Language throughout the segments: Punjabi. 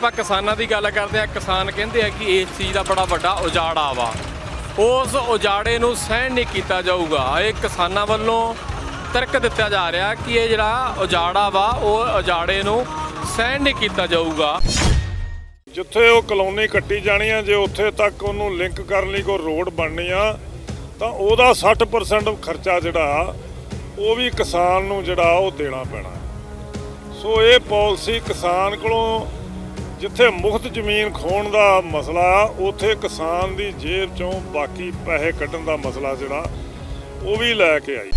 ਆਪਾਂ ਕਿਸਾਨਾਂ ਦੀ ਗੱਲ ਕਰਦੇ ਆ ਕਿਸਾਨ ਕਹਿੰਦੇ ਆ ਕਿ ਇਸ ਚੀਜ਼ ਦਾ ਬੜਾ ਵੱਡਾ ਉਜਾੜਾ ਵਾ। ਉਸ ਉਜਾੜੇ ਨੂੰ ਸਹਿਣ ਨਹੀਂ ਕੀਤਾ ਜਾਊਗਾ। ਇਹ ਕਿਸਾਨਾਂ ਵੱਲੋਂ ਤਰਕ ਦਿੱਤਾ ਜਾ ਰਿਹਾ ਕਿ ਇਹ ਜਿਹੜਾ ਉਜਾੜਾ ਵਾ, ਉਹ ਉਜਾੜੇ ਨੂੰ ਸਹਿਣ ਨਹੀਂ ਕੀਤਾ ਜਾਊਗਾ। ਜਿੱਥੇ ਉਹ ਕਲੋਨੀ ਕੱਟੀ ਜਾਣੀ ਆ, ਜੇ ਉੱਥੇ ਤੱਕ ਉਹਨੂੰ ਲਿੰਕ ਕਰਨ ਲਈ ਕੋਈ ਰੋਡ ਬਣਨੀ ਆ, ਤਾਂ ਉਹਦਾ 60% ਖਰਚਾ ਜਿਹੜਾ ਉਹ ਵੀ ਕਿਸਾਨ ਨੂੰ ਜਿਹੜਾ ਉਹ ਦੇਣਾ ਪੈਣਾ। ਸੋ ਇਹ ਪਾਲਿਸੀ ਕਿਸਾਨ ਕੋਲੋਂ ਜਿੱਥੇ ਮੁਫਤ ਜ਼ਮੀਨ ਖੋਣ ਦਾ ਮਸਲਾ ਆ, ਉੱਥੇ ਕਿਸਾਨ ਦੀ ਜੇਬ ਚੋਂ ਬਾਕੀ ਪੈਸੇ ਕੱਢਣ ਦਾ ਮਸਲਾ ਜਿਹੜਾ, ਉਹ ਵੀ ਲੈ ਕੇ ਆਈ।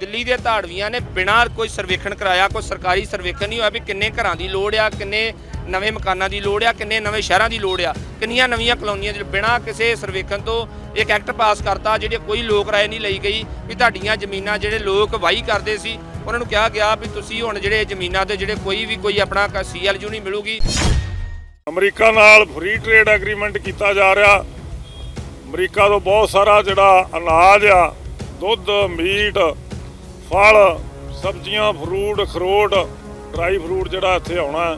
ਦਿੱਲੀ ਦੇ ਧਾੜਵੀਆਂ ਨੇ ਬਿਨਾਂ ਕੋਈ ਸਰਵੇਖਣ ਕਰਾਇਆ, ਕੋਈ ਸਰਕਾਰੀ ਸਰਵੇਖਣ ਨਹੀਂ ਹੋਇਆ ਵੀ ਕਿੰਨੇ ਘਰਾਂ ਦੀ ਲੋੜ ਆ, ਕਿੰਨੇ ਨਵੇਂ ਮਕਾਨਾਂ ਦੀ ਲੋੜ ਆ, ਕਿੰਨੇ ਨਵੇਂ ਸ਼ਹਿਰਾਂ ਦੀ ਲੋੜ ਆ। ਕਿੰਨੀਆਂ ਨਵੀਆਂ ਕਲੋਨੀਆਂ ਦੇ ਬਿਨਾਂ ਕਿਸੇ ਸਰਵੇਖਣ ਤੋਂ ਇੱਕ ਐਕਟ ਪਾਸ ਕਰਤਾ, ਜਿਹੜੇ ਕੋਈ ਲੋਕ ਰਾਏ ਨਹੀਂ ਲਈ ਗਈ ਵੀ ਤੁਹਾਡੀਆਂ ਜ਼ਮੀਨਾਂ ਜਿਹੜੇ ਲੋਕ ਵਾਹੀ ਕਰਦੇ ਸੀ ਉਹਨਾਂ ਨੂੰ ਕਿਹਾ ਗਿਆ ਵੀ ਤੁਸੀਂ ਹੁਣ ਜਿਹੜੇ ਜ਼ਮੀਨਾਂ ਤੇ ਜਿਹੜੇ ਕੋਈ ਵੀ ਕੋਈ ਆਪਣਾ ਸੀਐਲਯੂ ਨਹੀਂ ਮਿਲੂਗੀ। ਅਮਰੀਕਾ ਨਾਲ ਫ੍ਰੀ ਟ੍ਰੇਡ ਐਗਰੀਮੈਂਟ ਕੀਤਾ ਜਾ ਰਿਹਾ। ਅਮਰੀਕਾ ਤੋਂ ਬਹੁਤ ਸਾਰਾ ਜਿਹੜਾ ਅਨਾਜ ਆ, ਦੁੱਧ, ਮੀਟ, ਫਲ, ਸਬਜ਼ੀਆਂ ਫਰੂਟ ਅਖਰੋਟ ਡਰਾਈ ਫਰੂਟ ਜਿਹੜਾ ਇੱਥੇ ਆਉਣਾ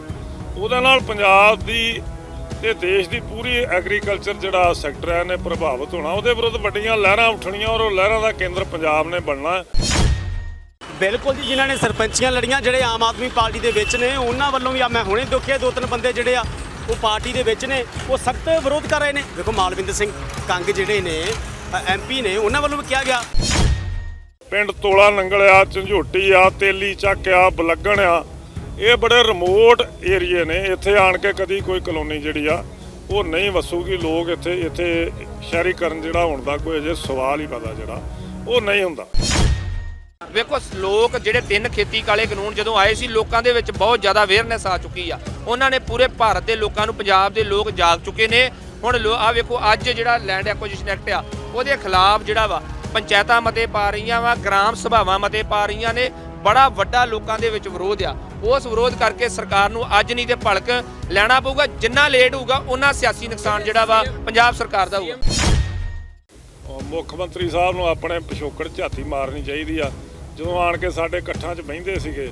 ਉਹਦੇ ਨਾਲ ਪੰਜਾਬ ਦੀ ਤੇ ਦੇਸ਼ ਦੀ ਪੂਰੀ ਐਗਰੀਕਲਚਰ ਜਿਹੜਾ ਸੈਕਟਰ ਹੈ ਨੇ ਪ੍ਰਭਾਵਿਤ ਹੋਣਾ। ਉਹਦੇ ਵਿਰੁੱਧ ਵੱਡੀਆਂ ਲਹਿਰਾਂ ਉੱਠਣੀਆਂ ਔਰ ਉਹ ਲਹਿਰਾਂ ਦਾ ਕੇਂਦਰ ਪੰਜਾਬ ਨੇ ਬਣਨਾ ਬਿਲਕੁਲ ਜੀ, ਜਿਨ੍ਹਾਂ ਨੇ ਸਰਪੰਚੀਆਂ ਲੜੀਆਂ, ਜਿਹੜੇ ਆਮ ਆਦਮੀ ਪਾਰਟੀ ਦੇ ਵਿੱਚ ਨੇ, ਉਹਨਾਂ ਵੱਲੋਂ ਵੀ ਆ, ਮੈਂ ਹੁਣੇ ਦੇਖਿਆ, ਦੋ ਤਿੰਨ ਬੰਦੇ ਜਿਹੜੇ ਆ, ਉਹ ਪਾਰਟੀ ਦੇ ਵਿੱਚ ਨੇ, ਉਹ ਸਖਤ ਵਿਰੋਧ ਕਰ ਰਹੇ ਨੇ। ਦੇਖੋ, ਮਾਲਵਿੰਦਰ ਸਿੰਘ ਕੰਗ ਜਿਹੜੇ ਨੇ ਐਮਪੀ ਨੇ, ਉਹਨਾਂ ਵੱਲੋਂ ਵੀ ਕਿਹਾ ਗਿਆ। ਪਿੰਡ ਤੋਲਾ ਨੰਗਲ ਆ, ਝੰਝੋਟੀ ਆ, ਤੇਲੀ ਚੱਕ ਆ, ਬਲੱਗਣ ਆ, ਇਹ ਬੜੇ ਰਿਮੋਟ ਏਰੀਏ ਨੇ। ਇੱਥੇ ਆਣ ਕੇ ਕਦੀ ਕੋਈ ਕਲੋਨੀ ਜਿਹੜੀ ਆ, ਉਹ ਨਹੀਂ ਵਸੂਗੀ। ਲੋਕ ਇੱਥੇ ਇੱਥੇ ਸ਼ਹਿਰੀਕਰਨ ਜਿਹੜਾ ਹੋਣ ਦਾ ਕੋਈ ਅਜੇ ਸਵਾਲ ਹੀ ਪਤਾ ਜਿਹੜਾ, ਉਹ ਨਹੀਂ ਹੁੰਦਾ। ਵੇਖੋ, ਲੋਕ ਜਿਹੜੇ ਤਿੰਨ ਖੇਤੀ ਕਾਲੇ ਕਾਨੂੰਨ ਜਦੋਂ ਆਏ ਸੀ, ਲੋਕਾਂ ਦੇ ਵਿੱਚ ਬਹੁਤ ਜ਼ਿਆਦਾ ਅਵੇਅਰਨੈਸ ਆ ਚੁੱਕੀ ਆ। ਉਹਨਾਂ ਨੇ ਪੂਰੇ ਭਾਰਤ ਦੇ ਲੋਕਾਂ ਨੂੰ, ਪੰਜਾਬ ਦੇ ਲੋਕ ਜਾਗ ਚੁੱਕੇ ਨੇ। ਹੁਣ ਆ ਵੇਖੋ, ਅੱਜ ਜਿਹੜਾ ਲੈਂਡ ਐਕੁਜੀਸ਼ਨ ਐਕਟ ਆ, ਉਹਦੇ ਖਿਲਾਫ ਜਿਹੜਾ ਵਾ, ਪੰਚਾਇਤਾਂ ਮਤੇ ਪਾ ਰਹੀਆਂ ਵਾ, ਗ੍ਰਾਮ ਸਭਾਵਾਂ ਮਤੇ ਪਾ ਰਹੀਆਂ ਨੇ। ਬੜਾ ਵੱਡਾ ਲੋਕਾਂ ਦੇ ਵਿੱਚ ਵਿਰੋਧ ਆ। ਉਸ ਵਿਰੋਧ ਕਰਕੇ ਸਰਕਾਰ ਨੂੰ ਅੱਜ ਨਹੀਂ ਤੇ ਭਲਕ ਲੈਣਾ ਪਊਗਾ। ਜਿੰਨਾ ਲੇਟ ਹੋਊਗਾ ਉਹਨਾਂ ਸਿਆਸੀ ਨੁਕਸਾਨ ਜਿਹੜਾ ਵਾ ਪੰਜਾਬ ਸਰਕਾਰ ਦਾ ਹੋਊਗਾ। ਮੁੱਖ ਮੰਤਰੀ ਸਾਹਿਬ ਨੂੰ ਆਪਣੇ ਪਿਛੋਕੜ ਝਾਤੀ ਮਾਰਨੀ ਚਾਹੀਦੀ ਆ। ਜਦੋਂ ਆਣ ਕੇ ਸਾਡੇ ਇਕੱਠਾਂ 'ਚ ਬਹਿੰਦੇ ਸੀਗੇ,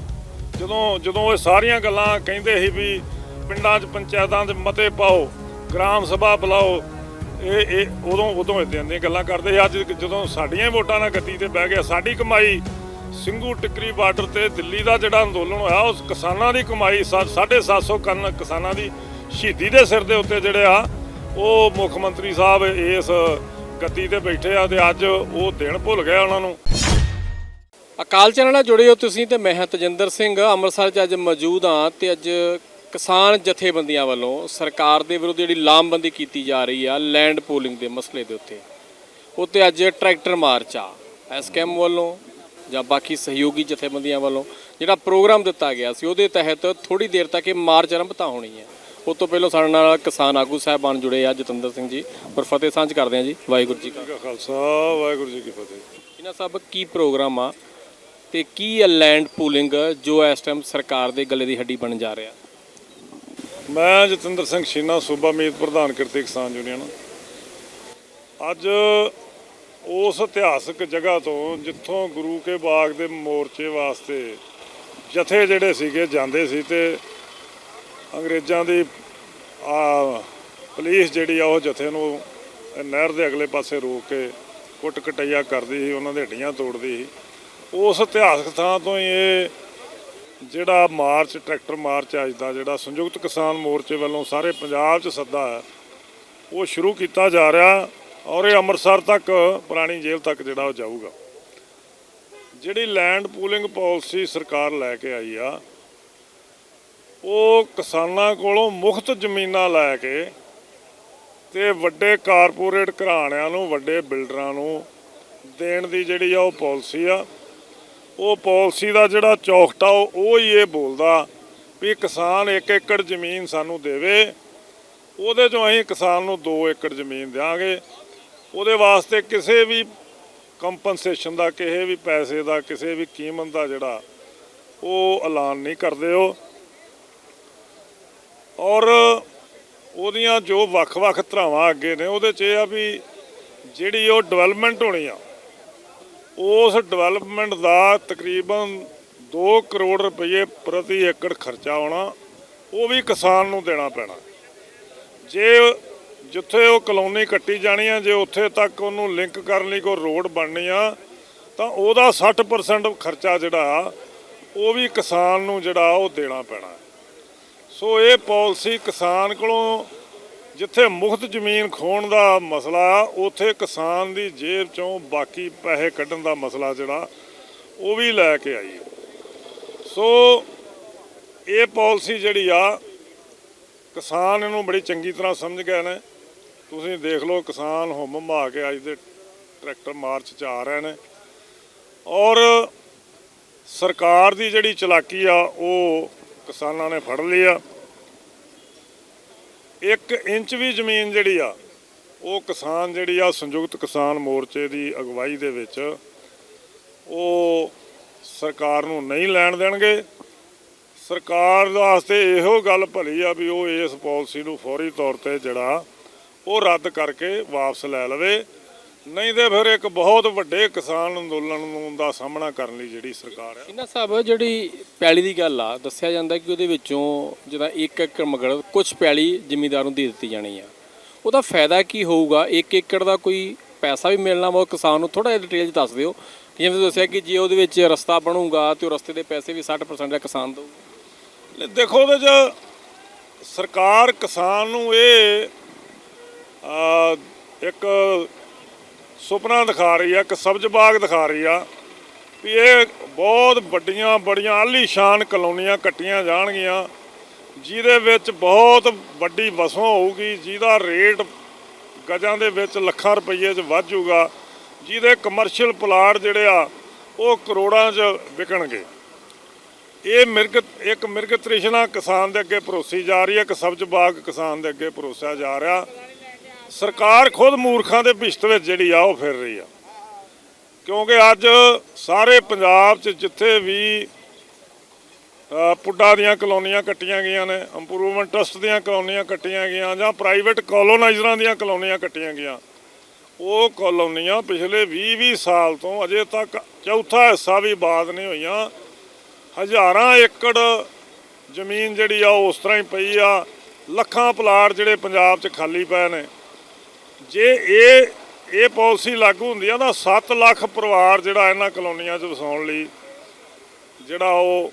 ਜਦੋਂ ਜਦੋਂ ਇਹ ਸਾਰੀਆਂ ਗੱਲਾਂ ਕਹਿੰਦੇ ਸੀ ਵੀ ਪਿੰਡਾਂ 'ਚ ਪੰਚਾਇਤਾਂ 'ਚ ਮਤੇ ਪਾਓ, ਗ੍ਰਾਮ ਸਭਾ ਬੁਲਾਓ, ਇਹ ਇਹ ਉਦੋਂ ਉਦੋਂ ਇਦਾਂ ਦੀਆਂ ਗੱਲਾਂ ਕਰਦੇ ਸੀ। ਅੱਜ ਜਦੋਂ ਸਾਡੀਆਂ ਵੋਟਾਂ ਨਾਲ ਗੱਦੀ ਤੇ ਬਹਿ ਗਿਆ, ਸਾਡੀ ਕਮਾਈ ਸਿੰਘੂ ਟਿਕਰੀ ਬਾਰਡਰ ਤੇ ਦਿੱਲੀ ਦਾ ਜਿਹੜਾ ਅੰਦੋਲਨ ਹੋਇਆ, ਉਸ ਕਿਸਾਨਾਂ ਦੀ ਕਮਾਈ 750 ਕੰਨ ਕਿਸਾਨਾਂ ਦੀ ਸ਼ਹੀਦੀ ਦੇ ਸਿਰ ਦੇ ਉੱਤੇ ਜਿਹੜੇ ਆ, ਉਹ ਮੁੱਖ ਮੰਤਰੀ ਸਾਹਿਬ ਇਸ ਗੱਦੀ ਤੇ ਬੈਠੇ ਆ ਤੇ ਅੱਜ ਉਹ ਦਿਨ ਭੁੱਲ ਗਏ ਉਹਨਾਂ ਨੂੰ। ਅਕਾਲ ਚੈਨਲ ਨਾਲ ਜੁੜੇ ਹੋ ਤੁਸੀਂ ਤੇ ਮੈਂ ਹਾਂ ਤਜਿੰਦਰ ਸਿੰਘ। ਅੰਮ੍ਰਿਤਸਰ 'ਚ ਅੱਜ ਮੌਜੂਦ ਹਾਂ ਤੇ ਅੱਜ ਕਿਸਾਨ ਜਥੇਬੰਦੀਆਂ ਵੱਲੋਂ ਸਰਕਾਰ ਦੇ ਵਿਰੁੱਧ ਜਿਹੜੀ ਲਾਮਬੰਦੀ ਕੀਤੀ ਜਾ ਰਹੀ ਆ ਲੈਂਡ ਪੂਲਿੰਗ ਦੇ ਮਸਲੇ ਦੇ ਉੱਤੇ। ਉੱਤੇ ਅੱਜ ਟਰੈਕਟਰ ਮਾਰਚ ਆ ਐਸਕੇਐਮ ਵੱਲੋਂ ਜਾਂ ਬਾਕੀ ਸਹਿਯੋਗੀ ਜਥੇਬੰਦੀਆਂ ਵੱਲੋਂ ਜਿਹੜਾ ਪ੍ਰੋਗਰਾਮ ਦਿੱਤਾ ਗਿਆ ਸੀ ਉਹਦੇ ਤਹਿਤ ਥੋੜੀ ਦੇਰ ਤੱਕ ਇਹ ਮਾਰਚ ਆਰੰਭਤਾ ਹੋਣੀ ਹੈ। ਉਸ ਤੋਂ ਪਹਿਲਾਂ ਸਾਡੇ ਨਾਲ ਕਿਸਾਨ ਆਗੂ ਸਾਹਿਬਾਨ ਜੁੜੇ ਆ ਜਤਿੰਦਰ ਸਿੰਘ ਜੀ ਔਰ ਫਤਿਹ ਸਾਂਝ ਕਰਦੇ ਆ ਜੀ। ਵਾਹਿਗੁਰੂ ਜੀ ਕਾ ਖਾਲਸਾ। ਵਾਹਿਗੁਰੂ ਜੀ ਕੀ ਫਤਿਹ। ਇਹਨਾਂ ਸਭ ਕੀ ਪ੍ਰੋਗਰਾਮ ਆ? ਤੇ ਕੀ ਹੈ ਲੈਂਡ ਪੂਲਿੰਗ ਜੋ ਇਸ ਟਾਈਮ ਸਰਕਾਰ ਦੇ ਗਲੇ ਦੀ ਹੱਡੀ ਬਣ ਜਾ ਰਿਹਾ? ਮੈਂ ਜਤਿੰਦਰ ਸਿੰਘ ਸ਼ੀਨਾ ਸੂਬਾ ਮੀਤ ਪ੍ਰਧਾਨ ਕਿਰਤੀ ਕਿਸਾਨ ਯੂਨੀਅਨ। ਅੱਜ ਉਸ ਇਤਿਹਾਸਕ ਜਗ੍ਹਾ ਤੋਂ ਜਿੱਥੋਂ ਗੁਰੂ ਕੇ ਬਾਗ ਦੇ ਮੋਰਚੇ ਵਾਸਤੇ ਜਥੇ ਜਿਹੜੇ ਸੀਗੇ ਜਾਂਦੇ ਸੀ ਤੇ ਅੰਗਰੇਜ਼ਾਂ ਦੀ, ਆ, ਪੁਲਿਸ ਜਿਹੜੀ ਆ ਉਹ ਜਥੇ ਨੂੰ ਨਹਿਰ ਦੇ ਅਗਲੇ ਪਾਸੇ ਰੋਕ ਕੇ ਕੁੱਟ ਕਟਈਆ ਕਰਦੀ ਸੀ, ਉਹਨਾਂ ਦੇ ਹੱਡੀਆਂ ਤੋੜਦੀ ਸੀ। ਉਸ ਇਤਿਹਾਸਕ ਥਾਂ ਤੋਂ ਹੀ ਇਹ ਜਿਹੜਾ ਮਾਰਚ, ਟਰੈਕਟਰ ਮਾਰਚ ਅੱਜ ਦਾ, ਜਿਹੜਾ ਸੰਯੁਕਤ ਕਿਸਾਨ ਮੋਰਚੇ ਵੱਲੋਂ ਸਾਰੇ ਪੰਜਾਬ 'ਚ ਸੱਦਾ ਹੈ, ਉਹ ਸ਼ੁਰੂ ਕੀਤਾ ਜਾ ਰਿਹਾ ਔਰ ਇਹ ਅੰਮ੍ਰਿਤਸਰ ਤੱਕ, ਪੁਰਾਣੀ ਜੇਲ੍ਹ ਤੱਕ ਜਿਹੜਾ ਉਹ ਜਾਊਗਾ। ਜਿਹੜੀ ਲੈਂਡ ਪੂਲਿੰਗ ਪਾਲਿਸੀ ਸਰਕਾਰ ਲੈ ਕੇ ਆਈ ਆ, ਉਹ ਕਿਸਾਨਾਂ ਕੋਲੋਂ ਮੁਫਤ ਜ਼ਮੀਨਾਂ ਲੈ ਕੇ ਤੇ ਵੱਡੇ ਕਾਰਪੋਰੇਟ ਘਰਾਣਿਆਂ ਨੂੰ, ਵੱਡੇ ਬਿਲਡਰਾਂ ਨੂੰ ਦੇਣ ਦੀ ਜਿਹੜੀ ਆ ਉਹ ਪਾਲਿਸੀ ਆ। ਉਹ ਪਾਲਿਸੀ ਦਾ ਜਿਹੜਾ ਚੌਖਟਾ ਉਹ ਉਹ ਹੀ ਇਹ ਬੋਲਦਾ ਵੀ ਕਿਸਾਨ 1 ਏਕੜ ਜ਼ਮੀਨ ਸਾਨੂੰ ਦੇਵੇ। ਉਹਦੇ ਚੋਂ ਅਸੀਂ ਕਿਸਾਨ ਨੂੰ 2 ਏਕੜ ਜ਼ਮੀਨ ਦਿਆਂਗੇ। ਉਹਦੇ ਵਾਸਤੇ ਕਿਸੇ ਵੀ ਕੰਪਨਸੇਸ਼ਨ ਦਾ, ਕਿਸੇ ਵੀ ਪੈਸੇ ਦਾ, ਕਿਸੇ ਵੀ ਕੀਮਤ ਦਾ ਜਿਹੜਾ, ਉਹ ਐਲਾਨ ਨਹੀਂ ਕਰਦੇ ਉਹ। ਔਰ ਉਹਦੀਆਂ ਜੋ ਵੱਖ-ਵੱਖ ਧਰਾਵਾਂ ਅੱਗੇ ਨੇ, ਉਹਦੇ 'ਚ ਇਹ ਆ ਵੀ ਜਿਹੜੀ ਉਹ ਡਿਵੈਲਪਮੈਂਟ ਹੋਣੀ ਆ ਉਸ ਡਿਵੈਲਪਮੈਂਟ ਦਾ ਤਕਰੀਬਨ 2 ਕਰੋੜ ਰੁਪਏ ਪ੍ਰਤੀ ਏਕੜ ਖਰਚਾ ਆਉਣਾ, ਉਹ ਵੀ ਕਿਸਾਨ ਨੂੰ ਦੇਣਾ ਪੈਣਾ। ਜੇ ਜਿੱਥੇ ਉਹ ਕਲੋਨੀ ਕੱਟੀ ਜਾਣੀ ਆ, ਜੇ ਉੱਥੇ ਤੱਕ ਉਹਨੂੰ ਲਿੰਕ ਕਰਨ ਲਈ ਕੋਈ ਰੋਡ ਬਣਨੀ ਆ, ਤਾਂ ਉਹਦਾ 60% ਖਰਚਾ ਜਿਹੜਾ ਉਹ ਵੀ ਕਿਸਾਨ ਨੂੰ ਜਿਹੜਾ ਉਹ ਦੇਣਾ ਪੈਣਾ। ਸੋ ਇਹ ਪਾਲਿਸੀ ਕਿਸਾਨ ਕੋਲੋਂ ਜਿੱਥੇ ਮੁਫਤ ਜ਼ਮੀਨ ਖੋਣ ਦਾ ਮਸਲਾ ਆ, ਉੱਥੇ ਕਿਸਾਨ ਦੀ ਜੇਬ ਚੋਂ ਬਾਕੀ ਪੈਸੇ ਕੱਢਣ ਦਾ ਮਸਲਾ ਜਿਹੜਾ, ਉਹ ਵੀ ਲੈ ਕੇ ਆਈ ਹੈ। ਸੋ, ਇਹ ਪਾਲਿਸੀ ਜਿਹੜੀ ਆ, ਕਿਸਾਨ ਇਹਨੂੰ ਬੜੀ ਚੰਗੀ ਤਰ੍ਹਾਂ ਸਮਝ ਗਏ ਨੇ। ਤੁਸੀਂ ਦੇਖ ਲਓ, ਕਿਸਾਨ ਹੁਮ ਮਾ ਕੇ ਅੱਜ ਦੇ ਟਰੈਕਟਰ ਮਾਰਚ ਚ ਆ ਰਹੇ ਨੇ। ਔਰ ਸਰਕਾਰ ਦੀ ਜਿਹੜੀ ਚਲਾਕੀ ਆ, ਉਹ ਕਿਸਾਨਾਂ ਨੇ ਫੜ ਲਈ ਆ। ਇੱਕ ਇੰਚ ਵੀ ਜ਼ਮੀਨ ਜਿਹੜੀ ਆ, ਉਹ ਕਿਸਾਨ ਜਿਹੜੀ ਆ, ਸੰਯੁਕਤ ਕਿਸਾਨ ਮੋਰਚੇ ਦੀ ਅਗਵਾਈ ਦੇ ਵਿੱਚ ਉਹ ਸਰਕਾਰ ਨੂੰ ਨਹੀਂ ਲੈਣ ਦੇਣਗੇ। ਸਰਕਾਰ ਵਾਸਤੇ ਇਹੋ ਗੱਲ ਭਲੀ ਆ ਵੀ ਉਹ ਇਸ ਪਾਲਿਸੀ ਨੂੰ ਫੌਰੀ ਤੌਰ ਤੇ ਜਿਹੜਾ, ਉਹ ਰੱਦ ਕਰਕੇ ਵਾਪਸ ਲੈ ਲਵੇ। ਨਹੀਂ ਤੇ ਫਿਰ ਇੱਕ ਬਹੁਤ ਵੱਡੇ ਕਿਸਾਨ ਅੰਦੋਲਨ ਨੂੰ ਦਾ ਸਾਹਮਣਾ ਕਰਨ ਲਈ ਜਿਹੜੀ ਸਰਕਾਰ ਹੈ ਇਹਨਾਂ ਸਾਹਿਬ ਜਿਹੜੀ ਪੈਲੀ ਦੀ ਗੱਲ ਆ ਦੱਸਿਆ ਜਾਂਦਾ ਕਿ ਉਹਦੇ ਵਿੱਚੋਂ ਜਿਹਦਾ ਇੱਕ ਏਕੜ ਮਗਰ ਕੁਝ ਪੈਲੀ ਜ਼ਿਮੀਂਦਾਰ ਨੂੰ ਦੇ ਦਿੱਤੀ ਜਾਣੀ ਆ। ਉਹਦਾ ਫਾਇਦਾ ਕੀ ਹੋਊਗਾ? ਇੱਕ ਏਕੜ ਦਾ ਕੋਈ ਪੈਸਾ ਵੀ ਮਿਲਣਾ ਵਾ ਕਿਸਾਨ ਨੂੰ ਥੋੜਾ ਜਿਹਾ ਡਿਟੇਲ 'ਚ ਦੱਸ ਦਿਓ। ਜਿਵੇਂ ਤੁਸੀਂ ਦੱਸਿਆ ਕਿ ਜੇ ਉਹਦੇ ਵਿੱਚ ਰਸਤਾ ਬਣੂਗਾ ਤੇ ਉਹ ਰਸਤੇ ਦੇ ਪੈਸੇ ਵੀ 60% ਦਾ ਕਿਸਾਨ ਦਊਗਾ ਦੇਖੋ ਉਹਦੇ ਚ ਸਰਕਾਰ ਕਿਸਾਨ ਨੂੰ ਇਹ ਆ, ਇੱਕ ਸੁਪਨਾ ਦਿਖਾ ਰਹੀ ਆ, ਇੱਕ ਸਬਜ਼ ਬਾਗ ਦਿਖਾ ਰਹੀ ਆ ਵੀ ਇਹ ਬਹੁਤ ਵੱਡੀਆਂ, ਬੜੀਆਂ ਆਲੀਸ਼ਾਨ ਕਲੋਨੀਆਂ ਕੱਟੀਆਂ ਜਾਣਗੀਆਂ, ਜਿਹਦੇ ਵਿੱਚ ਬਹੁਤ ਵੱਡੀ ਵਸੋਂ ਹੋਊਗੀ, ਜਿਹਦਾ ਰੇਟ ਗਜਾਂ ਦੇ ਵਿੱਚ ਲੱਖਾਂ ਰੁਪਏ 'ਚ ਵੱਧ ਜਾਊਗਾ, ਜਿਹਦੇ ਕਮਰਸ਼ੀਅਲ ਪਲਾਟ ਜਿਹੜੇ ਆ, ਉਹ ਕਰੋੜਾਂ 'ਚ ਵਿਕਣਗੇ। ਇਹ ਮਿਰਗ, ਇੱਕ ਮਿਰਗ ਤ੍ਰਿਸ਼ਨਾ ਕਿਸਾਨ ਦੇ ਅੱਗੇ ਪਰੋਸੀ ਜਾ ਰਹੀ ਹੈ ਇੱਕ ਸਬਜ਼ ਬਾਗ ਕਿਸਾਨ ਦੇ ਅੱਗੇ ਪਰੋਸਿਆ ਜਾ ਰਿਹਾ। ਸਰਕਾਰ ਖੁਦ ਮੂਰਖਾਂ ਦੇ ਭਿਸ਼ਤ ਵਿੱਚ ਜਿਹੜੀ ਆ ਉਹ ਫਿਰ ਰਹੀ ਆ। ਕਿਉਂਕਿ ਅੱਜ ਸਾਰੇ ਪੰਜਾਬ 'ਚ ਜਿੱਥੇ ਵੀ ਅ, ਪੁੱਡਾ ਦੀਆਂ ਕਲੋਨੀਆਂ ਕੱਟੀਆਂ ਗਈਆਂ ਨੇ ਇੰਪਰੂਵਮੈਂਟ ਟਰਸਟ ਦੀਆਂ ਕਲੋਨੀਆਂ ਕੱਟੀਆਂ ਗਈਆਂ ਜਾਂ ਪ੍ਰਾਈਵੇਟ ਕਲੋਨਾਈਜ਼ਰਾਂ ਦੀਆਂ ਕਲੋਨੀਆਂ ਕੱਟੀਆਂ ਗਈਆਂ ਉਹ ਕਲੋਨੀਆਂ ਪਿਛਲੇ 20-20 ਸਾਲ ਤੋਂ ਅਜੇ ਤੱਕ ਚੌਥਾ ਹਿੱਸਾ ਵੀ ਬਾਦ ਨਹੀਂ ਹੋਈਆਂ। ਹਜ਼ਾਰਾਂ ਏਕੜ ਜ਼ਮੀਨ ਜਿਹੜੀ ਆ ਉਹ ਉਸ ਤਰ੍ਹਾਂ ਹੀ ਪਈ ਆ। ਲੱਖਾਂ ਪਲਾਟ ਜਿਹੜੇ ਪੰਜਾਬ 'ਚ ਖਾਲੀ ਪਏ ਨੇ। ਜੇ ਇਹ ਇਹ ਪਾਲਿਸੀ ਲਾਗੂ ਹੁੰਦੀ ਆ ਤਾਂ 7 ਲੱਖ ਪਰਿਵਾਰ ਜਿਹੜਾ ਇਹਨਾਂ ਕਲੋਨੀਆਂ 'ਚ ਵਸਾਉਣ ਲਈ ਜਿਹੜਾ ਉਹ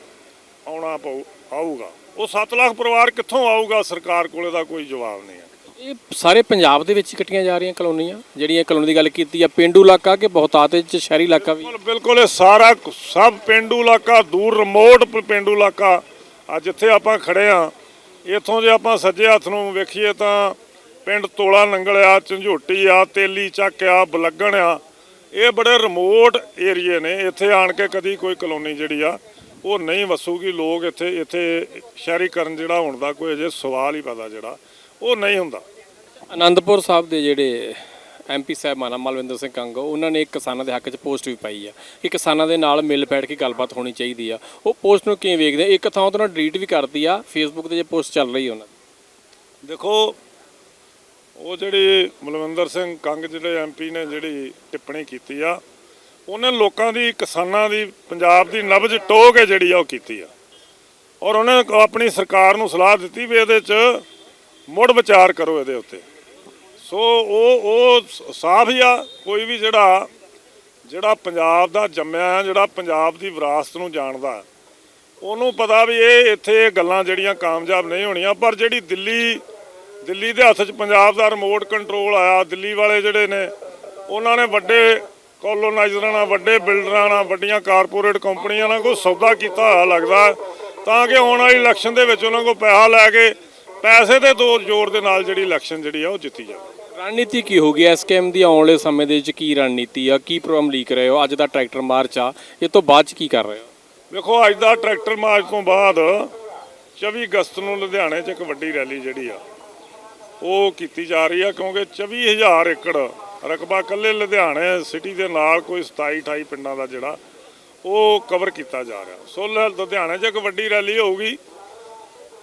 ਆਉਣਾ ਪਊ ਆਊਗਾ। ਉਹ 7 ਲੱਖ ਪਰਿਵਾਰ ਕਿੱਥੋਂ ਆਊਗਾ? ਸਰਕਾਰ ਕੋਲੇ ਦਾ ਕੋਈ ਜਵਾਬ ਨਹੀਂ ਹੈ ਇਹ ਸਾਰੇ ਪੰਜਾਬ ਦੇ ਵਿੱਚ ਹੀ ਕੱਟੀਆਂ ਜਾ ਰਹੀਆਂ ਕਲੋਨੀਆਂ ਜਿਹੜੀਆਂ ਕਲੋਨੀ ਦੀ ਗੱਲ ਕੀਤੀ ਆ ਪਿੰਡੂ ਇਲਾਕਾ ਕਿ ਬਹੁਤਾਤ ਵਿੱਚ ਸ਼ਹਿਰੀ ਇਲਾਕਾ ਵੀ? ਬਿਲਕੁਲ ਇਹ ਸਾਰਾ ਸਭ ਪਿੰਡੂ ਇਲਾਕਾ ਦੂਰ ਰਿਮੋਟ ਪਿੰਡੂ ਇਲਾਕਾ। ਆ ਜਿੱਥੇ ਆਪਾਂ ਖੜੇ ਆ। ਇੱਥੋਂ ਜੇ ਆਪਾਂ ਸੱਜੇ ਹੱਥ ਨੂੰ ਵੇਖੀਏ ਤਾਂ ਪਿੰਡ ਤੋਲਾ ਨੰਗਲ ਆ ਝੰਜੋਟੀ ਆ ਤੇਲੀ ਚੱਕ ਆ ਬਲੱਗਣ ਆ। ਇਹ ਬੜੇ ਰਿਮੋਟ ਏਰੀਏ ਨੇ। ਇੱਥੇ ਆਣ ਕੇ ਕਦੀ ਕੋਈ ਕਲੋਨੀ ਜਿਹੜੀ ਆ ਉਹ ਨਹੀਂ ਵਸੂਗੀ। ਲੋਕ ਇੱਥੇ ਇੱਥੇ ਸ਼ਹਿਰੀਕਰਨ ਜਿਹੜਾ ਹੋਣ ਦਾ ਕੋਈ ਅਜੇ ਸਵਾਲ ਹੀ ਪੈਦਾ ਜਿਹੜਾ ਉਹ ਨਹੀਂ ਹੁੰਦਾ। ਆਨੰਦਪੁਰ ਸਾਹਿਬ ਦੇ ਜਿਹੜੇ ਐਮਪੀ ਸਾਹਿਬਾਨ ਮਲਵਿੰਦਰ ਸਿੰਘ ਕੰਗ ਉਹਨਾਂ ਨੇ ਇੱਕ ਕਿਸਾਨਾਂ ਦੇ ਹੱਕ 'ਚ ਪੋਸਟ ਵੀ ਪਾਈ ਆ। ਕਿ ਕਿਸਾਨਾਂ ਦੇ ਨਾਲ ਮਿਲ ਬੈਠ ਕੇ ਗੱਲਬਾਤ ਹੋਣੀ ਚਾਹੀਦੀ ਆ। ਉਹ ਪੋਸਟ ਨੂੰ ਕਿਵੇਂ ਵੇਖਦੇ? ਇੱਕ ਥਾਂ ਤੋਂ ਨਾ ਡਿਲੀਟ ਵੀ ਕਰਦੀ ਆ ਫੇਸਬੁੱਕ ਤੇ ਜੇ ਪੋਸਟ ਚੱਲ ਰਹੀ ਉਹਨਾਂ ਦੀ। ਦੇਖੋ ਉਹ ਜਿਹੜੀ ਮਲਵਿੰਦਰ ਸਿੰਘ ਕੰਗ ਜਿਹੜੇ ਐਮਪੀ ਨੇ ਜਿਹੜੀ ਟਿੱਪਣੀ ਕੀਤੀ ਆ, ਉਹਨੇ ਲੋਕਾਂ ਦੀ, ਕਿਸਾਨਾਂ ਦੀ, ਪੰਜਾਬ ਦੀ ਨਬਜ਼ ਟੋਹ ਕੇ ਜਿਹੜੀ ਆ ਉਹ ਕੀਤੀ ਆ। ਔਰ ਉਹਨੇ ਆਪਣੀ ਸਰਕਾਰ ਨੂੰ ਸਲਾਹ ਦਿੱਤੀ ਵੀ ਇਹਦੇ 'ਚ ਮੁੜ ਵਿਚਾਰ ਕਰੋ ਇਹਦੇ ਉੱਤੇ। ਸੋ ਉਹ ਉਹ ਸਾਫ਼ ਹੀ ਆ, ਕੋਈ ਵੀ ਜਿਹੜਾ ਜਿਹੜਾ ਪੰਜਾਬ ਦਾ ਜੰਮਿਆ ਜਿਹੜਾ ਪੰਜਾਬ ਦੀ ਵਿਰਾਸਤ ਨੂੰ ਜਾਣਦਾ ਉਹਨੂੰ ਪਤਾ ਵੀ ਇਹ, ਇੱਥੇ ਇਹ ਗੱਲਾਂ ਜਿਹੜੀਆਂ ਕਾਮਯਾਬ ਨਹੀਂ ਹੋਣੀਆਂ, ਪਰ ਜਿਹੜੀ ਦਿੱਲੀ ਦਿੱਲੀ ਦੇ ਹੱਥ 'ਚ ਪੰਜਾਬ ਦਾ ਰਿਮੋਟ ਕੰਟਰੋਲ ਆਇਆ ਦਿੱਲੀ ਵਾਲੇ ਜਿਹੜੇ ਨੇ ਉਹਨਾਂ ਨੇ ਵੱਡੇ ਕੋਲੋਨਾਈਜ਼ਰਾਂ ਨਾਲ ਵੱਡੇ ਬਿਲਡਰਾਂ ਨਾਲ ਵੱਡੀਆਂ ਕਾਰਪੋਰੇਟ ਕੰਪਨੀਆਂ ਨਾਲ ਕੋਈ ਸੌਦਾ ਕੀਤਾ ਹੋਇਆ ਲੱਗਦਾ ਹੈ, ਤਾਂ ਕਿ ਆਉਣ ਵਾਲੀ ਇਲੈਕਸ਼ਨ ਦੇ ਵਿੱਚ ਉਹਨਾਂ ਕੋਲ ਪੈਸਾ ਲੈ ਕੇ ਪੈਸੇ ਦੇ ਦੋ ਜ਼ੋਰ ਦੇ ਨਾਲ ਜਿਹੜੀ ਇਲੈਕਸ਼ਨ ਜਿਹੜੀ ਆ ਉਹ ਜਿੱਤੀ ਜਾਵੇ। ਰਣਨੀਤੀ ਕੀ ਹੋਗੀ ਐਸਕੇਐਮ ਦੀ ਆਉਣ ਵਾਲੇ ਸਮੇਂ ਦੇ ਵਿੱਚ ਕੀ ਰਣਨੀਤੀ ਆ? ਕੀ ਪ੍ਰੋਗਰਾਮ ਲੀਕ ਰਹੇ ਹੋ? ਅੱਜ ਦਾ ਟਰੈਕਟਰ ਮਾਰਚ ਆ। ਇਹ ਤੋਂ ਬਾਅਦ ਚ ਕੀ ਕਰ ਰਹੇ ਹੋ? ਵੇਖੋ ਅੱਜ ਦਾ ਟਰੈਕਟਰ ਮਾਰਚ ਤੋਂ ਬਾਅਦ 24 ਅਗਸਤ ਨੂੰ ਲੁਧਿਆਣੇ 'ਚ ਇੱਕ ਵੱਡੀ ਰੈਲੀ ਜਿਹੜੀ ਆ ਉਹ ਕੀਤੀ ਜਾ ਰਹੀ ਆ, ਕਿਉਂਕਿ 24000 ਏਕੜ ਰਕਬਾ ਕੱਲੇ ਲੁਧਿਆਣੇ ਸਿਟੀ ਦੇ ਨਾਲ ਕੋਈ 27 28 ਪਿੰਡਾਂ ਦਾ ਜਿਹੜਾ ਉਹ ਕਵਰ ਕੀਤਾ ਜਾ ਰਿਹਾ। ਸੋ ਲੁਧਿਆਣੇ 'ਚ ਇੱਕ ਵੱਡੀ ਰੈਲੀ ਹੋਊਗੀ।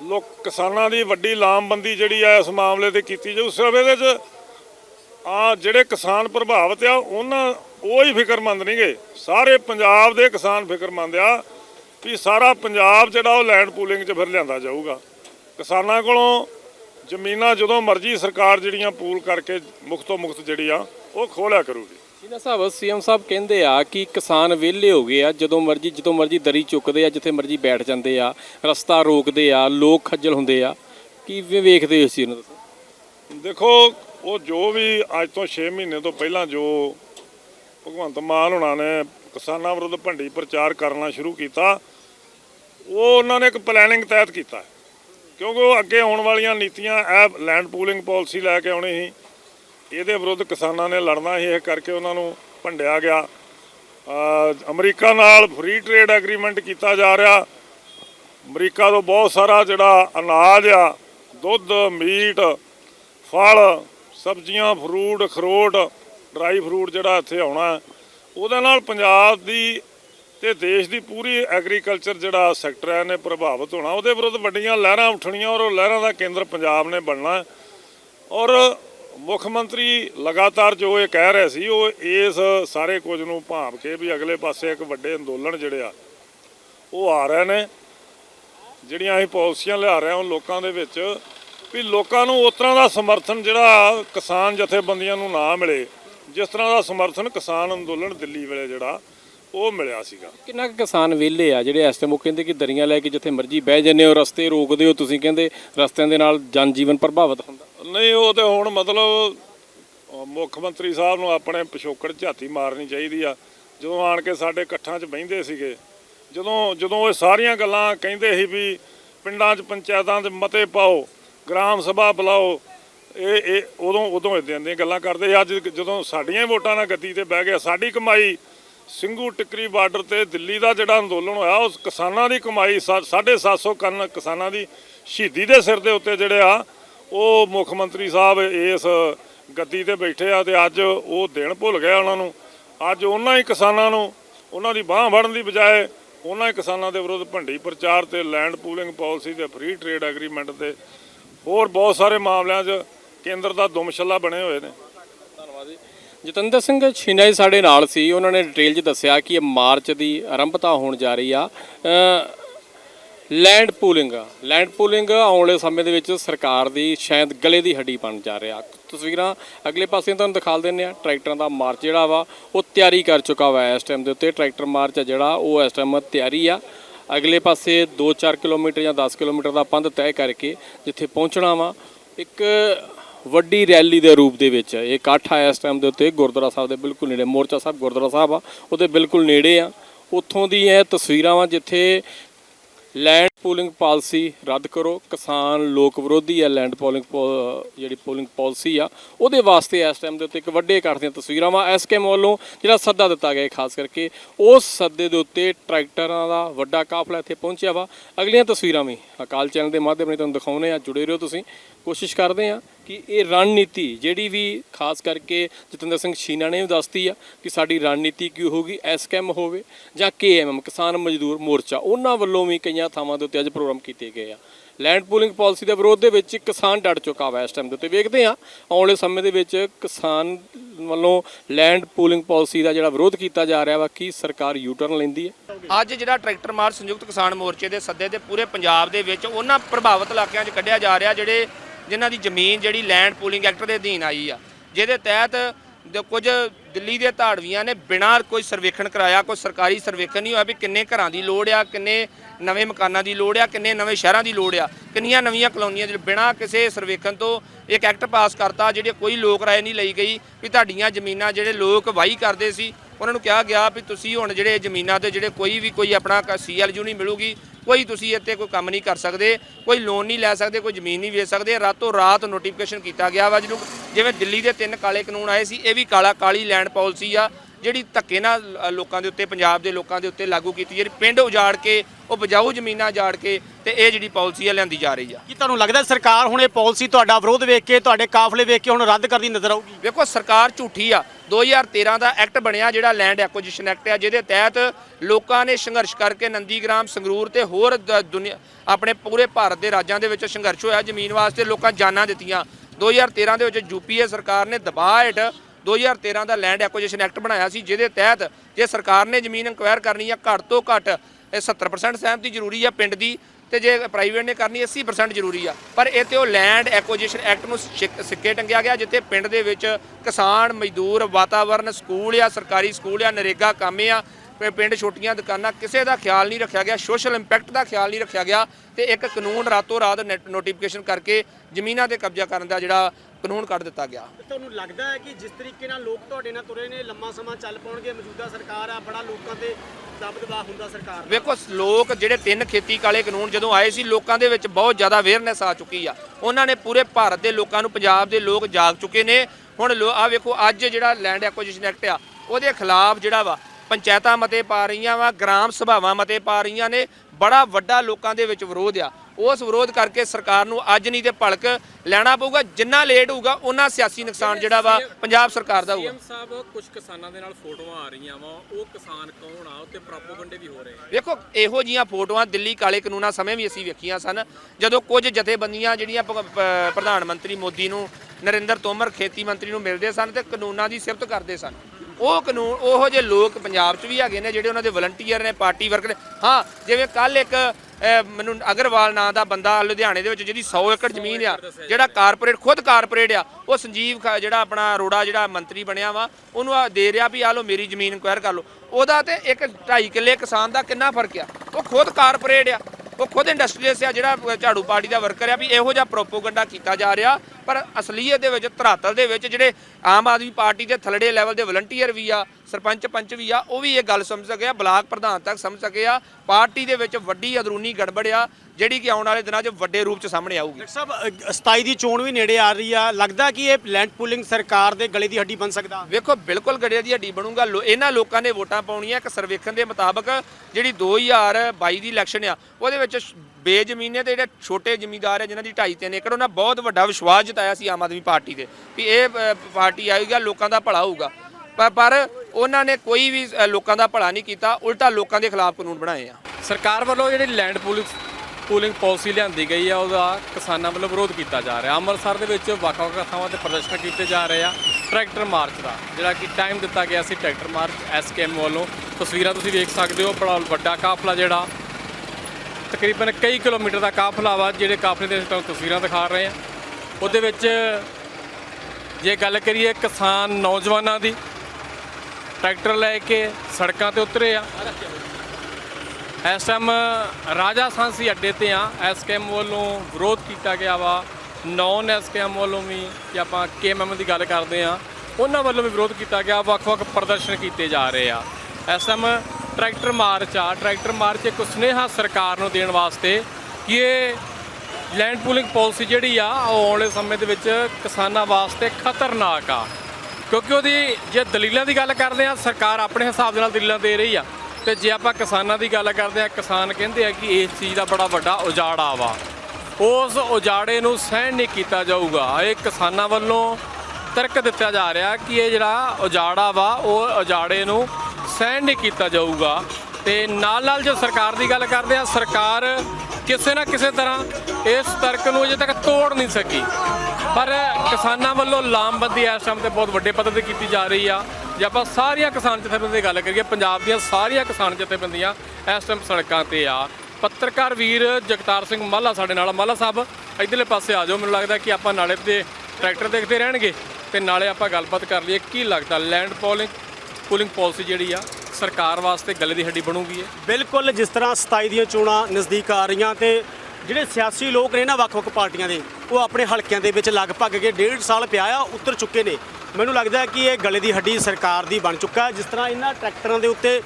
ਲੋਕ, ਕਿਸਾਨਾਂ ਦੀ ਵੱਡੀ ਲਾਮਬੰਦੀ ਜਿਹੜੀ ਆ, ਇਸ ਮਾਮਲੇ ਤੇ ਕੀਤੀ ਜਾਊ। ਸਿਰਫ ਇਹਦੇ 'ਚ ਆ ਜਿਹੜੇ ਕਿਸਾਨ ਪ੍ਰਭਾਵਿਤ ਆ, ਉਹਨਾਂ ਉਹ ਹੀ ਫਿਕਰਮੰਦ ਨਹੀਂਗੇ। ਸਾਰੇ ਪੰਜਾਬ ਦੇ ਕਿਸਾਨ ਫਿਕਰਮੰਦ ਆ ਵੀ ਸਾਰਾ ਪੰਜਾਬ ਜਿਹੜਾ ਉਹ ਲੈਂਡ ਪੂਲਿੰਗ 'ਚ ਫਿਰ ਲਿਆਂਦਾ ਜਾਊਗਾ। ਕਿਸਾਨਾਂ ਕੋਲੋਂ ਜ਼ਮੀਨਾਂ ਜਦੋਂ ਮਰਜ਼ੀ ਸਰਕਾਰ ਜਿਹੜੀਆਂ ਪੂਲ ਕਰਕੇ ਮੁਕਤੋਂ ਮੁਕਤ ਜਿਹੜੀ ਆ ਉਹ ਖੋਲਿਆ ਕਰੂਗੀ। ਸ਼ੀਨਾ ਸਾਹਿਬ ਸੀਐਮ ਸਾਹਿਬ ਕਹਿੰਦੇ ਆ ਕਿ ਕਿਸਾਨ ਵਿਹਲੇ ਹੋ ਗਏ ਆ ਜਦੋਂ ਮਰਜ਼ੀ ਜਦੋਂ ਮਰਜ਼ੀ ਦਰੀ ਚੁੱਕਦੇ ਆ ਜਿੱਥੇ ਮਰਜ਼ੀ ਬੈਠ ਜਾਂਦੇ ਆ ਰਸਤਾ ਰੋਕਦੇ ਆ ਲੋਕ ਖੱਜਲ ਹੁੰਦੇ ਆ। ਕੀ ਵੇ- ਵੇਖਦੇ ਹੋ ਇਸ ਚੀਜ਼ ਨੂੰ ਦੱਸੋ ਦੇਖੋ ਉਹ ਜੋ ਵੀ ਅੱਜ ਤੋਂ 6 ਮਹੀਨੇ ਤੋਂ ਪਹਿਲਾਂ ਜੋ ਭਗਵੰਤ ਮਾਨ ਹੁਣਾਂ ਨੇ ਕਿਸਾਨਾਂ ਵਿਰੁੱਧ ਭੰਡੀ ਪ੍ਰਚਾਰ ਕਰਨਾ ਸ਼ੁਰੂ ਕੀਤਾ ਉਹ ਉਹਨਾਂ ਨੇ ਇੱਕ ਪਲੈਨਿੰਗ ਤਹਿਤ ਕੀਤਾ। ਕਿਉਂਕਿ ਉਹ ਅੱਗੇ ਆਉਣ ਵਾਲੀਆਂ ਨੀਤੀਆਂ, ਇਹ ਲੈਂਡ ਪੂਲਿੰਗ ਪਾਲਿਸੀ ਲੈ ਕੇ ਆਉਣੀ ਸੀ। ਇਹਦੇ ਵਿਰੁੱਧ ਕਿਸਾਨਾਂ ਨੇ ਲੜਨਾ ਸੀ, ਇਹ ਕਰਕੇ ਉਹਨਾਂ ਨੂੰ ਭੰਡਿਆ ਗਿਆ। ਅਮਰੀਕਾ ਨਾਲ ਫ੍ਰੀ ਟ੍ਰੇਡ ਐਗਰੀਮੈਂਟ ਕੀਤਾ ਜਾ ਰਿਹਾ। ਅਮਰੀਕਾ ਤੋਂ ਬਹੁਤ ਸਾਰਾ ਜਿਹੜਾ ਅਨਾਜ ਆ, ਦੁੱਧ, ਮੀਟ, ਫਲ, ਸਬਜ਼ੀਆਂ ਫਰੂਟ ਅਖਰੋਟ ਡਰਾਈ ਫਰੂਟ ਜਿਹੜਾ ਇੱਥੇ ਆਉਣਾ ਉਹਦੇ ਨਾਲ ਪੰਜਾਬ ਦੀ ਤੇ ਦੇਸ਼ ਦੀ ਪੂਰੀ ਐਗਰੀਕਲਚਰ ਜਿਹੜਾ ਸੈਕਟਰ ਹੈ ਨੇ ਪ੍ਰਭਾਵਿਤ ਹੋਣਾ। ਉਹਦੇ ਵਿਰੁੱਧ ਵੱਡੀਆਂ ਲਹਿਰਾਂ ਉੱਠਣੀਆਂ ਔਰ ਉਹ ਲਹਿਰਾਂ ਦਾ ਕੇਂਦਰ ਪੰਜਾਬ ਨੇ ਬਣਨਾ ਔਰ ਮੁੱਖ ਮੰਤਰੀ ਲਗਾਤਾਰ ਜੋ ਇਹ ਕਹਿ ਰਹੇ ਸੀ, ਉਹ ਇਸ ਸਾਰੇ ਕੁਝ ਨੂੰ ਭਾਂਪ ਕੇ ਵੀ ਅਗਲੇ ਪਾਸੇ ਇੱਕ ਵੱਡੇ ਅੰਦੋਲਨ ਜਿਹੜੇ ਆ, ਉਹ ਆ ਰਹੇ ਨੇ। ਜਿਹੜੀਆਂ ਅਸੀਂ ਪਾਲਿਸੀਆਂ ਲਿਆ ਰਹੇ ਹਾਂ ਲੋਕਾਂ ਦੇ ਵਿੱਚ ਵੀ ਲੋਕਾਂ ਨੂੰ ਉਸ ਤਰ੍ਹਾਂ ਦਾ ਸਮਰਥਨ ਜਿਹੜਾ ਕਿਸਾਨ ਜਥੇਬੰਦੀਆਂ ਨੂੰ ਨਾ ਮਿਲੇ। ਜਿਸ ਤਰ੍ਹਾਂ ਦਾ ਸਮਰਥਨ ਕਿਸਾਨ ਅੰਦੋਲਨ ਦਿੱਲੀ ਵੇਲੇ ਜਿਹੜਾ ਉਹ ਮਿਲਿਆ ਸੀਗਾ। ਕਿੰਨਾ ਕੁ ਕਿਸਾਨ ਵਿਹਲੇ ਆ ਜਿਹੜੇ ਇਸ ਟਾਈਮ ਉਹ ਕਹਿੰਦੇ ਕਿ ਦਰੀਆਂ ਲੈ ਕੇ ਜਿੱਥੇ ਮਰਜ਼ੀ ਬਹਿ ਜਾਂਦੇ ਹੋ ਰਸਤੇ ਰੋਕਦੇ ਹੋ ਤੁਸੀਂ ਕਹਿੰਦੇ ਰਸਤਿਆਂ ਦੇ ਨਾਲ ਜਨ ਜੀਵਨ ਪ੍ਰਭਾਵਿਤ ਹੁੰਦਾ। ਨਹੀਂ ਉਹ ਤੇ ਹੁਣ ਮਤਲਬ ਅਹ ਮੁੱਖ ਮੰਤਰੀ ਸਾਹਿਬ ਨੂੰ ਆਪਣੇ ਪਿਛੋਕੜ ਝਾਤੀ ਮਾਰਨੀ ਚਾਹੀਦੀ ਆ। ਜਦੋਂ ਆਣ ਕੇ ਸਾਡੇ ਇਕੱਠਾਂ 'ਚ ਬਹਿੰਦੇ ਸੀਗੇ ਜਦੋਂ ਜਦੋਂ ਇਹ ਸਾਰੀਆਂ ਗੱਲਾਂ ਕਹਿੰਦੇ ਸੀ ਵੀ ਪਿੰਡਾਂ 'ਚ ਪੰਚਾਇਤਾਂ 'ਚ ਮਤੇ ਪਾਓ ਗ੍ਰਾਮ ਸਭਾ ਬੁਲਾਓ ਇਹ ਇਹ ਉਦੋਂ ਉਦੋਂ ਇਦਾਂ ਦੀਆਂ ਗੱਲਾਂ ਕਰਦੇ ਸੀ। ਅੱਜ ਜਦੋਂ ਸਾਡੀਆਂ ਹੀ ਵੋਟਾਂ ਨਾਲ ਗੱਦੀ ਤੇ ਬਹਿ ਗਏ ਸਾਡੀ ਕਮਾਈ ਸਿੰਘੂ ਟਿੱਕਰੀ ਬਾਰਡਰ ਤੇ ਦਿੱਲੀ ਦਾ ਜਿਹੜਾ ਅੰਦੋਲਨ ਹੋਇਆ, ਉਸ ਕਿਸਾਨਾਂ ਦੀ ਕਮਾਈ 750 ਕੰਨ ਕਿਸਾਨਾਂ ਦੀ ਸ਼ਹੀਦੀ ਦੇ ਸਿਰ ਦੇ ਉੱਤੇ ਜਿਹੜੇ ਆ, ਉਹ ਮੁੱਖ ਮੰਤਰੀ ਸਾਹਿਬ ਇਸ ਗੱਦੀ ਤੇ ਬੈਠੇ ਆ ਤੇ ਅੱਜ ਉਹ ਦਿਨ ਭੁੱਲ ਗਏ ਉਹਨਾਂ ਨੂੰ। ਅੱਜ ਉਹਨਾਂ ਹੀ ਕਿਸਾਨਾਂ ਨੂੰ, ਉਹਨਾਂ ਦੀ ਬਾਹ ਫੜਨ ਦੀ ਬਜਾਏ ਉਹਨਾਂ ਹੀ ਕਿਸਾਨਾਂ ਦੇ ਵਿਰੁੱਧ ਭੰਡੀ ਪ੍ਰਚਾਰ ਤੇ ਲੈਂਡ ਪੂਲਿੰਗ ਪਾਲਿਸੀ ਤੇ ਫ੍ਰੀ ਟ੍ਰੇਡ ਐਗਰੀਮੈਂਟ ਤੇ ਹੋਰ ਬਹੁਤ ਸਾਰੇ ਮਾਮਲਿਆਂ 'ਚ ਕੇਂਦਰ ਦਾ ਦੁਮਛੱਲਾ ਬਣੇ ਹੋਏ ਨੇ। ਜਤਿੰਦਰ ਸਿੰਘ ਛੀਨਾ ਜੀ ਸਾਡੇ ਨਾਲ ਸੀ, ਉਹਨਾਂ ਨੇ ਡਿਟੇਲ 'ਚ ਦੱਸਿਆ ਕਿ ਇਹ ਮਾਰਚ ਦੀ ਆਰੰਭਤਾ ਹੋਣ ਜਾ ਰਹੀ ਆ। ਲੈਂਡ ਪੂਲਿੰਗ ਲੈਂਡ ਪੂਲਿੰਗ ਆਉਣ ਵਾਲੇ ਸਮੇਂ ਦੇ ਵਿੱਚ ਸਰਕਾਰ ਦੀ ਸ਼ਾਇਦ ਗਲੇ ਦੀ ਹੱਡੀ ਬਣ ਜਾ ਰਿਹਾ। ਤਸਵੀਰਾਂ ਅਗਲੇ ਪਾਸੇ ਤੁਹਾਨੂੰ ਦਿਖਾ ਦਿੰਦੇ ਆ ਟਰੈਕਟਰਾਂ ਦਾ ਮਾਰਚ ਜਿਹੜਾ ਵਾ, ਉਹ ਤਿਆਰੀ ਕਰ ਚੁੱਕਾ ਵਾ ਇਸ ਟਾਈਮ ਦੇ ਉੱਤੇ। ਟਰੈਕਟਰ ਮਾਰਚ ਆ ਜਿਹੜਾ, ਉਹ ਇਸ ਟਾਈਮ ਤਿਆਰੀ ਆ। ਅਗਲੇ ਪਾਸੇ 2-4 ਕਿਲੋਮੀਟਰ ਜਾਂ 10 ਕਿਲੋਮੀਟਰ ਦਾ ਪੰਧ ਤੈਅ ਕਰਕੇ ਜਿੱਥੇ ਪਹੁੰਚਣਾ ਵਾ, ਇੱਕ ਵੱਡੀ ਰੈਲੀ ਦੇ ਰੂਪ ਦੇ ਵਿੱਚ ਇਹ ਇਕੱਠ ਆ ਇਸ ਟਾਈਮ ਦੇ ਉੱਤੇ। ਗੁਰਦੁਆਰਾ ਸਾਹਿਬ ਦੇ ਬਿਲਕੁਲ ਨੇੜੇ, ਮੋਰਚਾ ਸਾਹਿਬ, ਗੁਰਦੁਆਰਾ ਸਾਹਿਬ ਆ। ਉਹਦੇ ਬਿਲਕੁਲ ਨੇੜੇ ਆ। ਉੱਥੋਂ ਦੀ ਇਹ ਤਸਵੀਰਾਂ ਵਾ ਜਿੱਥੇ ਲੈਂਡ ਪੂਲਿੰਗ ਪਾਲਿਸੀ ਰੱਦ ਕਰੋ। ਕਿਸਾਨ ਲੋਕ ਵਿਰੋਧੀ ਹੈ ਲੈਂਡ ਪੂਲਿੰਗ ਪੋ- ਜਿਹੜੀ ਪੂਲਿੰਗ ਪਾਲਿਸੀ ਆ, ਉਹਦੇ ਵਾਸਤੇ ਇਸ ਟਾਈਮ ਦੇ ਉੱਤੇ ਇੱਕ ਵੱਡੇ ਇਕੱਠ ਦੀਆਂ ਤਸਵੀਰਾਂ ਵਾ। ਐਸਕੇਐਮ ਵੱਲੋਂ ਜਿਹੜਾ ਸੱਦਾ ਦਿੱਤਾ ਗਿਆ ਖਾਸ ਕਰਕੇ, ਉਸ ਸੱਦੇ ਦੇ ਉੱਤੇ ਟਰੈਕਟਰਾਂ ਦਾ ਵੱਡਾ ਕਾਫਲਾ ਇੱਥੇ ਪਹੁੰਚਿਆ ਵਾ। ਅਗਲੀਆਂ ਤਸਵੀਰਾਂ ਵੀ ਅਕਾਲ ਚੈਨਲ ਦੇ ਮਾਧਿਅਮ ਨਾਲ ਤੁਹਾਨੂੰ ਦਿਖਾਉਣੇ ਆ ਜੁੜੇ ਰਹੋ ਤੁਸੀਂ। ਕੋਸ਼ਿਸ਼ ਕਰਦੇ ਆ ਕਿ ਇਹ ਰਣਨੀਤੀ ਜਿਹੜੀ ਵੀ ਖਾਸ ਕਰਕੇ ਜਤਿੰਦਰ ਸਿੰਘ ਛੀਨਾ ਨੇ ਵੀ ਦੱਸਤੀ ਆ ਕਿ ਸਾਡੀ ਰਣਨੀਤੀ ਕੀ ਹੋਊਗੀ ਐਸਕੇਐਮ ਹੋਵੇ ਜਾਂ ਕੇਐਮਐਮ ਕਿਸਾਨ ਮਜ਼ਦੂਰ ਮੋਰਚਾ, ਉਹਨਾਂ ਵੱਲੋਂ ਵੀ ਕਈਆਂ ਥਾਵਾਂ ਦੇ ਉੱਤੇ ਅੱਜ ਪ੍ਰੋਗਰਾਮ ਕੀਤੇ ਗਏ ਆ। ਲੈਂਡ ਪੂਲਿੰਗ ਪਾਲਿਸੀ ਦੇ ਵਿਰੋਧ ਦੇ ਵਿੱਚ ਕਿਸਾਨ ਡਟ ਚੁੱਕਾ ਵਾ ਇਸ ਟਾਈਮ ਦੇ ਉੱਤੇ। ਵੇਖਦੇ ਆ ਆਉਣ ਵਾਲੇ ਸਮੇਂ ਦੇ ਵਿੱਚ ਕਿਸਾਨ ਵੱਲੋਂ ਲੈਂਡ ਪੂਲਿੰਗ ਪਾਲਿਸੀ ਦਾ ਜਿਹੜਾ ਵਿਰੋਧ ਕੀਤਾ ਜਾ ਰਿਹਾ ਵਾ, ਕੀ ਸਰਕਾਰ ਯੂ ਟਰਨ ਲੈਂਦੀ ਹੈ? ਅੱਜ ਜਿਹੜਾ ਟਰੈਕਟਰ ਮਾਰਚ ਸੰਯੁਕਤ ਕਿਸਾਨ ਮੋਰਚੇ ਦੇ ਸੱਦੇ ਤੇ ਪੂਰੇ ਪੰਜਾਬ ਦੇ ਵਿੱਚ ਉਹਨਾਂ ਪ੍ਰਭਾਵਿਤ ਇਲਾਕਿਆਂ 'ਚ ਕੱਢਿਆ ਜਾ ਰਿਹਾ, ਜਿਹੜੇ ਜਿਨ੍ਹਾਂ ਦੀ ਜ਼ਮੀਨ ਜਿਹੜੀ ਲੈਂਡ ਪੂਲਿੰਗ ਐਕਟ ਦੇ ਅਧੀਨ ਆਈ ਆ, ਜਿਹਦੇ ਤਹਿਤ ਜੋ ਕੁਝ ਦਿੱਲੀ ਦੇ ਧਾੜਵੀਆਂ ਨੇ ਬਿਨਾਂ ਕੋਈ ਸਰਵੇਖਣ ਕਰਾਇਆ, ਕੋਈ ਸਰਕਾਰੀ ਸਰਵੇਖਣ ਨਹੀਂ ਹੋਇਆ ਵੀ ਕਿੰਨੇ ਘਰਾਂ ਦੀ ਲੋੜ ਆ, ਕਿੰਨੇ ਨਵੇਂ ਮਕਾਨਾਂ ਦੀ ਲੋੜ ਆ, ਕਿੰਨੇ ਨਵੇਂ ਸ਼ਹਿਰਾਂ ਦੀ ਲੋੜ ਆ। ਕਿੰਨੀਆਂ ਨਵੀਆਂ ਕਲੋਨੀਆਂ ਜਿਹੜੇ ਬਿਨਾਂ ਕਿਸੇ ਸਰਵੇਖਣ ਤੋਂ ਇੱਕ ਐਕਟ ਪਾਸ ਕਰਤਾ, ਜਿਹੜੇ ਕੋਈ ਲੋਕ ਰਾਏ ਨਹੀਂ ਲਈ ਗਈ ਵੀ ਤੁਹਾਡੀਆਂ ਜ਼ਮੀਨਾਂ ਜਿਹੜੇ ਲੋਕ ਵਾਹੀ ਕਰਦੇ ਸੀ, ਉਹਨਾਂ ਨੂੰ ਕਿਹਾ ਗਿਆ ਵੀ ਤੁਸੀਂ ਹੁਣ ਜਿਹੜੇ ਜ਼ਮੀਨਾਂ ਤੇ ਜਿਹੜੇ ਕੋਈ ਵੀ ਕੋਈ ਆਪਣਾ ਸੀਐਲਯੂ ਨਹੀਂ ਮਿਲੂਗੀ ਕੋਈ ਤੁਸੀਂ ਇੱਥੇ ਕੋਈ ਕੰਮ ਨਹੀਂ ਕਰ ਸਕਦੇ, ਕੋਈ ਲੋਨ ਨਹੀਂ ਲੈ ਸਕਦੇ, ਕੋਈ ਜ਼ਮੀਨ ਨਹੀਂ ਵੇਚ ਸਕਦੇ। ਰਾਤੋਂ ਰਾਤ ਨੋਟੀਫਿਕੇਸ਼ਨ ਕੀਤਾ ਗਿਆ ਵਾ ਜਿਹਨੂੰ ਜਿਵੇਂ ਦਿੱਲੀ ਦੇ ਤਿੰਨ ਕਾਲੇ ਕਾਨੂੰਨ ਆਏ ਸੀ, ਇਹ ਵੀ ਕਾਲਾ ਕਾਲੀ ਲੈਂਡ ਪਾਲਿਸੀ ਆ। ਜਿਹੜੀ ਧੱਕੇ ਨਾਲ ਲੋਕਾਂ ਦੇ ਉੱਤੇ ਪੰਜਾਬ ਦੇ ਲੋਕਾਂ ਦੇ ਉੱਤੇ ਲਾਗੂ ਕੀਤੀ ਜਿਹੜੀ ਪਿੰਡ ਉਜਾੜ ਕੇ ਉਹ ਬਜਾਊ ਜ਼ਮੀਨਾਂ ਉਜਾੜ ਕੇ ਤੇ ਇਹ ਜਿਹੜੀ ਪਾਲਿਸੀ ਆ ਲਿਆਂਦੀ ਜਾ ਰਹੀ ਆ। ਕੀ ਤੁਹਾਨੂੰ ਲੱਗਦਾ ਸਰਕਾਰ ਹੁਣ ਇਹ ਪਾਲਿਸੀ ਤੁਹਾਡਾ ਵਿਰੋਧ ਵੇਖ ਕੇ ਤੁਹਾਡੇ ਕਾਫਲੇ ਵੇਖ ਕੇ ਹੁਣ ਰੱਦ ਕਰਦੀ ਨਜ਼ਰ ਆਊਗੀ? ਵੇਖੋ ਸਰਕਾਰ ਝੂਠੀ ਆ। 2013 ਦਾ ਐਕਟ ਬਣਿਆ ਜਿਹੜਾ ਲੈਂਡ ਐਕੁਜੀਸ਼ਨ ਐਕਟ ਆ ਜਿਹਦੇ ਤਹਿਤ ਲੋਕਾਂ ਨੇ ਸੰਘਰਸ਼ ਕਰਕੇ ਨੰਦੀਗ੍ਰਾਮ ਸੰਗਰੂਰ ਤੇ ਹੋਰ ਦੁਨੀਆ ਆਪਣੇ ਪੂਰੇ ਭਾਰਤ ਦੇ ਰਾਜਾਂ ਦੇ ਵਿੱਚ ਸੰਘਰਸ਼ ਹੋਇਆ। ਜ਼ਮੀਨ ਵਾਸਤੇ ਲੋਕਾਂ ਜਾਨਾਂ ਦਿੱਤੀਆਂ। 2013 ਦੇ ਵਿੱਚ ਯੂਪੀਏ ਸਰਕਾਰ ਨੇ ਦਬਾਅ ਹੇਠ 2013 ਦਾ ਲੈਂਡ ਐਕੁਜੀਸ਼ਨ ਐਕਟ ਬਣਾਇਆ ਸੀ, ਜਿਹਦੇ ਤਹਿਤ ਜੇ ਸਰਕਾਰ ਨੇ ਜ਼ਮੀਨ ਇਨਕੁਆਇਰ ਕਰਨੀ ਆ, ਘੱਟ ਤੋਂ ਘੱਟ ਇਹ 70% ਸਹਿਮਤੀ ਜ਼ਰੂਰੀ ਆ ਪਿੰਡ ਦੀ ਤੇ ਜੇ ਪ੍ਰਾਈਵੇਟ ਨੇ ਕਰਨੀ 80% ਜ਼ਰੂਰੀ ਆ। ਪਰ ਇਹ ਤੇ ਉਹ ਲੈਂਡ ਐਕੁਜੀਸ਼ਨ ਐਕਟ ਨੂੰ ਸਿੱਕ- ਸਿੱਕੇ ਟੰਗਿਆ ਗਿਆ, ਜਿੱਥੇ ਪਿੰਡ ਦੇ ਵਿੱਚ ਕਿਸਾਨ, ਮਜ਼ਦੂਰ, ਵਾਤਾਵਰਨ, ਸਕੂਲ ਆ, ਸਰਕਾਰੀ ਸਕੂਲ ਆ, ਨਰੇਗਾ ਕੰਮ ਆ ਪਿੰਡ ਛੋਟੀਆਂ ਦੁਕਾਨਾਂ, ਕਿਸੇ ਦਾ ਖਿਆਲ ਨਹੀਂ ਰੱਖਿਆ ਗਿਆ ਸੋਸ਼ਲ ਇੰਪੈਕਟ ਦਾ ਖਿਆਲ ਨਹੀਂ ਰੱਖਿਆ ਗਿਆ ਤੇ ਇੱਕ ਕਾਨੂੰਨ ਰਾਤੋਂ ਰਾਤ ਨੋਟੀਫਿਕੇਸ਼ਨ ਕਰਕੇ ਜ਼ਮੀਨਾਂ ਤੇ ਕਬਜ਼ਾ ਕਰਨ ਦਾ ਜਿਹੜਾ ਕਾਨੂੰਨ ਕੱਢ ਦਿੱਤਾ ਗਿਆ। ਤੁਹਾਨੂੰ ਲੱਗਦਾ ਹੈ ਕਿ ਜਿਸ ਤਰੀਕੇ ਨਾਲ ਲੋਕ ਤੁਹਾਡੇ ਨਾਲ ਤੁਰੇ ਨੇ ਲੰਮਾ ਸਮਾਂ ਚੱਲ ਪਾਉਣਗੇ ਮੌਜੂਦਾ ਸਰਕਾਰ ਆ ਬੜਾ ਲੋਕਾਂ ਤੇ ਦਬ ਦਬਾ ਹੁੰਦਾ ਸਰਕਾਰ ਦਾ। ਵੇਖੋ ਲੋਕ ਜਿਹੜੇ ਤਿੰਨ ਖੇਤੀ ਕਾਲੇ ਕਾਨੂੰਨ ਜਦੋਂ ਆਏ ਸੀ ਲੋਕਾਂ ਦੇ ਵਿੱਚ ਬਹੁਤ ਜ਼ਿਆਦਾ ਅਵੇਅਰਨੈਸ ਆ ਚੁੱਕੀ ਆ। ਉਹਨਾਂ ਨੇ ਪੂਰੇ ਭਾਰਤ ਦੇ ਲੋਕਾਂ ਨੂੰ ਪੰਜਾਬ ਦੇ ਲੋਕ ਜਾਗ ਚੁੱਕੇ ਨੇ। ਹੁਣ ਆ ਵੇਖੋ ਅੱਜ ਜਿਹੜਾ ਲੈਂਡ ਐਕੁਜੀਸ਼ਨ ਐਕਟ ਆ ਉਹਦੇ ਖਿਲਾਫ ਜਿਹੜਾ ਵਾ ਪੰਚਾਇਤਾਂ ਮਤੇ ਪਾ ਰਹੀਆਂ ਵਾ ਗ੍ਰਾਮ ਸਭਾਵਾਂ ਮਤੇ ਪਾ ਰਹੀਆਂ ਨੇ ਬੜਾ ਵੱਡਾ ਲੋਕਾਂ ਦੇ ਵਿੱਚ ਵਿਰੋਧ ਆ। ਉਸ ਵਿਰੋਧ ਕਰਕੇ ਸਰਕਾਰ ਨੂੰ ਅੱਜ ਨਹੀਂ ਤੇ ਭਲਕ ਲੈਣਾ ਪਊਗਾ ਜਿੰਨਾ ਲੇਟ ਹੋਊਗਾ ਉਹਨਾਂ ਸਿਆਸੀ ਨੁਕਸਾਨ ਜਿਹੜਾ ਵਾ ਪੰਜਾਬ ਸਰਕਾਰ ਦਾ ਹੋਊਗਾ। ਸੀਐਮ ਸਾਹਿਬ ਕੁਝ ਕਿਸਾਨਾਂ ਦੇ ਨਾਲ ਫੋਟੋਆਂ ਆ ਰਹੀਆਂ ਵਾ ਉਹ ਕਿਸਾਨ ਕੌਣ ਆ? ਉੱਤੇ ਪ੍ਰਾਪੋਗੰਡੇ ਵੀ ਹੋ ਰਹੇ ਆ। ਵੇਖੋ ਇਹੋ ਜੀਆਂ ਫੋਟੋਆਂ ਦਿੱਲੀ ਕਾਲੇ ਕਾਨੂੰਨਾਂ ਸਮੇਂ ਵੀ ਅਸੀਂ ਵੇਖੀਆਂ ਸਨ ਜਦੋਂ ਕੁਝ ਜਥੇਬੰਦੀਆਂ ਜਿਹੜੀਆਂ ਪ੍ਰਧਾਨ ਮੰਤਰੀ ਮੋਦੀ ਨੂੰ ਨਰਿੰਦਰ ਤੋਮਰ ਖੇਤੀ ਮੰਤਰੀ ਨੂੰ ਮਿਲਦੇ ਸਨ ਤੇ ਕਾਨੂੰਨਾਂ ਦੀ ਸਿਫਤ ਕਰਦੇ ਸਨ। ਉਹ ਕਾਨੂੰਨ, ਉਹੋ ਜਿਹੇ ਲੋਕ ਪੰਜਾਬ 'ਚ ਵੀ ਹੈਗੇ ਨੇ ਜਿਹੜੇ ਉਹਨਾਂ ਦੇ ਵਲੰਟੀਅਰ ਨੇ ਪਾਰਟੀ ਵਰਕਰ ਨੇ। ਹਾਂ, ਜਿਵੇਂ ਕੱਲ ਇੱਕ ਮੈਨੂੰ ਅਗਰਵਾਲ ਨਾਂ ਦਾ ਬੰਦਾ ਲੁਧਿਆਣੇ ਦੇ ਵਿੱਚ ਜਿਹਦੀ 100 ਏਕੜ ਜ਼ਮੀਨ ਆ, ਜਿਹੜਾ ਕਾਰਪੋਰੇਟ ਖੁਦ ਕਾਰਪੋਰੇਟ ਆ, ਉਹ ਸੰਜੀਵ ਖਾ- ਜਿਹੜਾ ਆਪਣਾ ਅਰੋੜਾ ਜਿਹੜਾ ਮੰਤਰੀ ਬਣਿਆ ਵਾ, ਉਹਨੂੰ ਆ ਦੇ ਰਿਹਾ ਵੀ ਆ ਲਓ ਮੇਰੀ ਜ਼ਮੀਨ ਇਨਕੁਆਇਰ ਕਰ ਲਓ। ਉਹਦਾ ਤੇ ਇੱਕ 2.5 ਕਿੱਲੇ ਕਿਸਾਨ ਦਾ ਕਿੰਨਾ ਫ਼ਰਕ ਆ? ਉਹ ਖੁਦ ਕਾਰਪੋਰੇਟ ਆ। ਉਹ ਖੁਦ ਇੰਡਸਟਰੀਅਲਿਸਟ ਆ ਜਿਹੜਾ ਝਾੜੂ ਪਾਰਟੀ ਦਾ ਵਰਕਰ ਆ ਵੀ ਇਹੋ ਜਿਹਾ ਪ੍ਰੋਪੋਗੰਡਾ ਕੀਤਾ ਜਾ ਰਿਹਾ, ਪਰ ਅਸਲੀਅਤ ਦੇ ਵਿੱਚ, ਧਰਾਤਲ ਦੇ ਵਿੱਚ ਜਿਹੜੇ ਆਮ ਆਦਮੀ ਪਾਰਟੀ ਦੇ ਥੱਲੜੇ ਲੈਵਲ ਦੇ ਵਲੰਟੀਅਰ ਵੀ ਆ ਸਰਪੰਚ ਪੰਚ ਵੀ ਆ ਉਹ ਵੀ ਇਹ ਗੱਲ ਸਮਝ ਸਕੇ ਆ ਬਲਾਕ ਪ੍ਰਧਾਨ ਤੱਕ ਸਮਝ ਸਕੇ ਆ ਪਾਰਟੀ ਦੇ ਵਿੱਚ ਵੱਡੀ ਅੰਦਰੂਨੀ ਗੜਬੜ ਆ ਜਿਹੜੀ ਕਿ ਆਉਣ ਵਾਲੇ ਦਿਨਾਂ 'ਚ ਵੱਡੇ ਰੂਪ 'ਚ ਸਾਹਮਣੇ ਆਊਗੀ। ਸਾਹਿਬ ਅ, 27 ਦੀ ਚੋਣ ਵੀ ਨੇੜੇ ਆ ਰਹੀ ਆ ਲੱਗਦਾ ਕਿ ਇਹ ਲੈਂਡ ਪੂਲਿੰਗ ਸਰਕਾਰ ਦੇ ਗਲੇ ਦੀ ਹੱਡੀ ਬਣ ਸਕਦਾ? ਵੇਖੋ ਬਿਲਕੁਲ ਗੜਿਆ ਦੀ ਹੱਡੀ ਬਣੂਗਾ ਇਹਨਾਂ ਲੋਕਾਂ ਨੇ ਵੋਟਾਂ ਪਾਉਣੀਆਂ ਇੱਕ ਸਰਵੇਖਣ ਦੇ ਮੁਤਾਬਕ ਜਿਹੜੀ 2022 ਦੀ ਇਲੈਕਸ਼ਨ ਆ ਉਹਦੇ ਵਿੱਚ ਬੇਜ਼ਮੀਨੇ ਤੇ ਜਿਹੜੇ ਛੋਟੇ ਜ਼ਮੀਂਦਾਰ ਆ ਜਿਨ੍ਹਾਂ ਦੀ 2.5 3 ਏਕੜ ਉਹਨਾਂ ਬਹੁਤ ਵੱਡਾ ਵਿਸ਼ਵਾਸ ਜਤਾਇਆ ਸੀ ਆਮ ਆਦਮੀ ਪਾਰਟੀ ਤੇ ਵੀ ਇਹ ਪਾਰਟੀ ਆਏਗਾ ਲੋਕਾਂ ਦਾ ਭਲਾ ਹੋਊਗਾ। ਪਰ- ਉਹਨਾਂ ਨੇ ਕੋਈ ਵੀ ਲੋਕਾਂ ਦਾ ਭਲਾ ਨਹੀਂ ਕੀਤਾ, ਉਲਟਾ ਲੋਕਾਂ ਦੇ ਖਿਲਾਫ ਕਾਨੂੰਨ ਬਣਾਏ ਆ। ਸਰਕਾਰ ਵੱਲੋਂ ਜਿਹੜੀ ਲੈਂਡ ਪੂਲਿੰਗ ਪੂਲਿੰਗ ਪਾਲਿਸੀ ਲਿਆਂਦੀ ਗਈ ਆ, ਉਹਦਾ ਕਿਸਾਨਾਂ ਵੱਲੋਂ ਵਿਰੋਧ ਕੀਤਾ ਜਾ ਰਿਹਾ। ਅੰਮ੍ਰਿਤਸਰ ਦੇ ਵਿੱਚ ਵੱਖ-ਵੱਖ ਥਾਵਾਂ ਤੇ ਪ੍ਰਦਰਸ਼ਨ ਕੀਤੇ ਜਾ ਰਹੇ ਆ, ਟਰੈਕਟਰ ਮਾਰਚ ਦਾ, ਜਿਹੜਾ ਕਿ ਟਾਈਮ ਦਿੱਤਾ ਗਿਆ ਸੀ ਟਰੈਕਟਰ ਮਾਰਚ ਐਸਕੇਐਮ ਵੱਲੋਂ। ਤਸਵੀਰਾਂ ਤੁਸੀਂ ਵੇਖ ਸਕਦੇ ਹੋ, ਬੜਾ ਵੱਡਾ ਕਾਫਲਾ ਜਿਹੜਾ, ਤਕਰੀਬਨ ਕਈ ਕਿਲੋਮੀਟਰ ਦਾ ਕਾਫਲਾ ਵਾ, ਜਿਹੜੇ ਕਾਫਲੇ ਦੇ ਤੁਹਾਨੂੰ ਤਸਵੀਰਾਂ ਦਿਖਾ ਰਹੇ ਆ। ਉਹਦੇ ਵਿੱਚ ਜੇ ਗੱਲ ਕਰੀਏ ਕਿਸਾਨ ਨੌਜਵਾਨਾਂ ਦੀ ਟਰੈਕਟਰ ਲੈ ਕੇ ਸੜਕਾਂ ਤੇ ਉਤਰੇ ਆ। ਇਸ ਟਾਈਮ ਰਾਜਾ ਸਾਂਸੀ ਅੱਡੇ ਤੇ ਆ। ਐਸਕੇਐਮ ਵੱਲੋਂ ਵਿਰੋਧ ਕੀਤਾ ਗਿਆ ਵਾ। ਨੌਨ ਐਸਕੇਐਮ ਵੱਲੋਂ ਵੀ ਜੇ ਆਪਾਂ ਕੇਐਮਐਮ ਦੀ ਗੱਲ ਕਰਦੇ ਆ। ਉਹਨਾਂ ਵੱਲੋਂ ਵੀ ਵਿਰੋਧ ਕੀਤਾ ਗਿਆ। ਵੱਖ-ਵੱਖ ਪ੍ਰਦਰਸ਼ਨ ਕੀਤੇ ਜਾ ਰਹੇ ਆ। ਇਸ ਟਾਈਮ ਟਰੈਕਟਰ ਮਾਰਚ ਆ। ਟਰੈਕਟਰ ਮਾਰਚ ਇੱਕ ਸੁਨੇਹਾ ਸਰਕਾਰ ਨੂੰ ਦੇਣ ਵਾਸਤੇ ਕਿ ਇਹ ਲੈਂਡ ਪੂਲਿੰਗ ਪਾਲਿਸੀ ਜਿਹੜੀ ਆ, ਉਹ ਆਉਣ ਵਾਲੇ ਸਮੇਂ ਦੇ ਵਿੱਚ ਕਿਸਾਨਾਂ ਵਾਸਤੇ ਖਤਰਨਾਕ ਆ। ਕਿਉਂਕਿ ਉਹਦੀ ਜੇ ਦਲੀਲਾਂ ਦੀ ਗੱਲ ਕਰਦੇ ਆ, ਸਰਕਾਰ ਆਪਣੇ ਹਿਸਾਬ ਦੇ ਨਾਲ ਦਲੀਲਾਂ ਦੇ ਰਹੀ ਆ। ਤੇ ਜੇ ਆਪਾਂ ਕਿਸਾਨਾਂ ਦੀ ਗੱਲ ਕਰਦੇ ਆ, ਕਿਸਾਨ ਕਹਿੰਦੇ ਆ ਕਿ ਇਸ ਚੀਜ਼ ਦਾ ਬੜਾ ਵੱਡਾ ਉਜਾੜਾ ਵਾ। ਉਸ ਉਜਾੜੇ ਨੂੰ ਸਹਿਣ ਨਹੀਂ ਕੀਤਾ ਜਾਊਗਾ। ਇਹ ਕਿਸਾਨਾਂ ਵੱਲੋਂ ਤਰਕ ਦਿੱਤਾ ਜਾ ਰਿਹਾ ਕਿ ਇਹ ਜਿਹੜਾ ਉਜਾੜਾ ਵਾ, ਉਹ ਉਜਾੜੇ ਨੂੰ ਸਹਿਣ ਨਹੀਂ ਕੀਤਾ ਜਾਊਗਾ। ਤੇ ਨਾਲ ਨਾਲ ਜੇ ਸਰਕਾਰ ਦੀ ਗੱਲ ਕਰਦੇ ਆ, ਸਰਕਾਰ ਕਿਸੇ ਨਾ ਕਿਸੇ ਤਰ੍ਹਾਂ ਇਸ ਤਰਕ ਨੂੰ ਅਜੇ ਤੱਕ ਤੋੜ ਨਹੀਂ ਸਕੀ। ਪਰ ਕਿਸਾਨਾਂ ਵੱਲੋਂ ਲਾਮਬੰਦੀ ਇਸ ਟਾਈਮ ਤੇ ਬਹੁਤ ਵੱਡੇ ਪੱਧਰ ਤੇ ਕੀਤੀ ਜਾ ਰਹੀ ਆ। ਜੇ ਆਪਾਂ ਸਾਰੀਆਂ ਕਿਸਾਨ ਜਥੇਬੰਦੀਆਂ ਦੀ ਗੱਲ ਕਰੀਏ, ਪੰਜਾਬ ਦੀਆਂ ਸਾਰੀਆਂ ਕਿਸਾਨ ਜਥੇਬੰਦੀਆਂ ਇਸ ਟਾਈਮ ਸੜਕਾਂ ਤੇ ਆ। ਪੱਤਰਕਾਰ ਵੀਰ ਜਗਤਾਰ ਸਿੰਘ ਮਾਲਾ ਸਾਡੇ ਨਾਲ ਮਾਲਾ ਸਾਹਿਬ, ਇਧਰਲੇ ਪਾਸੇ ਆ ਜਾਓ। ਮੈਨੂੰ ਲੱਗਦਾ ਕਿ ਆਪਾਂ ਨਾਲੇ ਤੇ ਟਰੈਕਟਰ ਦੇਖਦੇ ਰਹਿਣਗੇ ਤੇ ਨਾਲੇ ਆਪਾਂ ਗੱਲਬਾਤ ਕਰ ਲਈਏ ਕੀ ਲੱਗਦਾ। ਲੈਂਡ ਪੋਲਿੰਗ ਪੂਲਿੰਗ ਪਾਲਿਸੀ ਜਿਹੜੀ ਆ, ਸਰਕਾਰ ਵਾਸਤੇ ਗਲੇ ਦੀ ਹੱਡੀ ਬਣੂਗੀ ਇਹ? ਬਿਲਕੁਲ, ਜਿਸ ਤਰ੍ਹਾਂ 27 ਦੀਆਂ ਚੋਣਾਂ ਨਜ਼ਦੀਕ ਆ ਰਹੀਆਂ ਤੇ ਜਿਹੜੇ ਸਿਆਸੀ ਲੋਕ ਨੇ ਨਾ ਵੱਖ-ਵੱਖ ਪਾਰਟੀਆਂ ਦੇ, ਉਹ ਆਪਣੇ ਹਲਕਿਆਂ ਦੇ ਵਿੱਚ ਲਗਭਗ ਕੇ ਡੇਢ ਸਾਲ ਪਿਆ ਆ, ਉਤਰ ਚੁੱਕੇ ਨੇ। ਮੈਨੂੰ ਲੱਗਦਾ ਕਿ ਇਹ ਗਲੇ ਦੀ ਹੱਡੀ ਸਰਕਾਰ ਦੀ ਬਣ ਚੁੱਕਾ ਹੈ। ਜਿਸ ਤਰ੍ਹਾਂ ਇਹਨਾਂ ਟਰੈਕਟਰਾਂ ਦੇ ਉੱਤੇ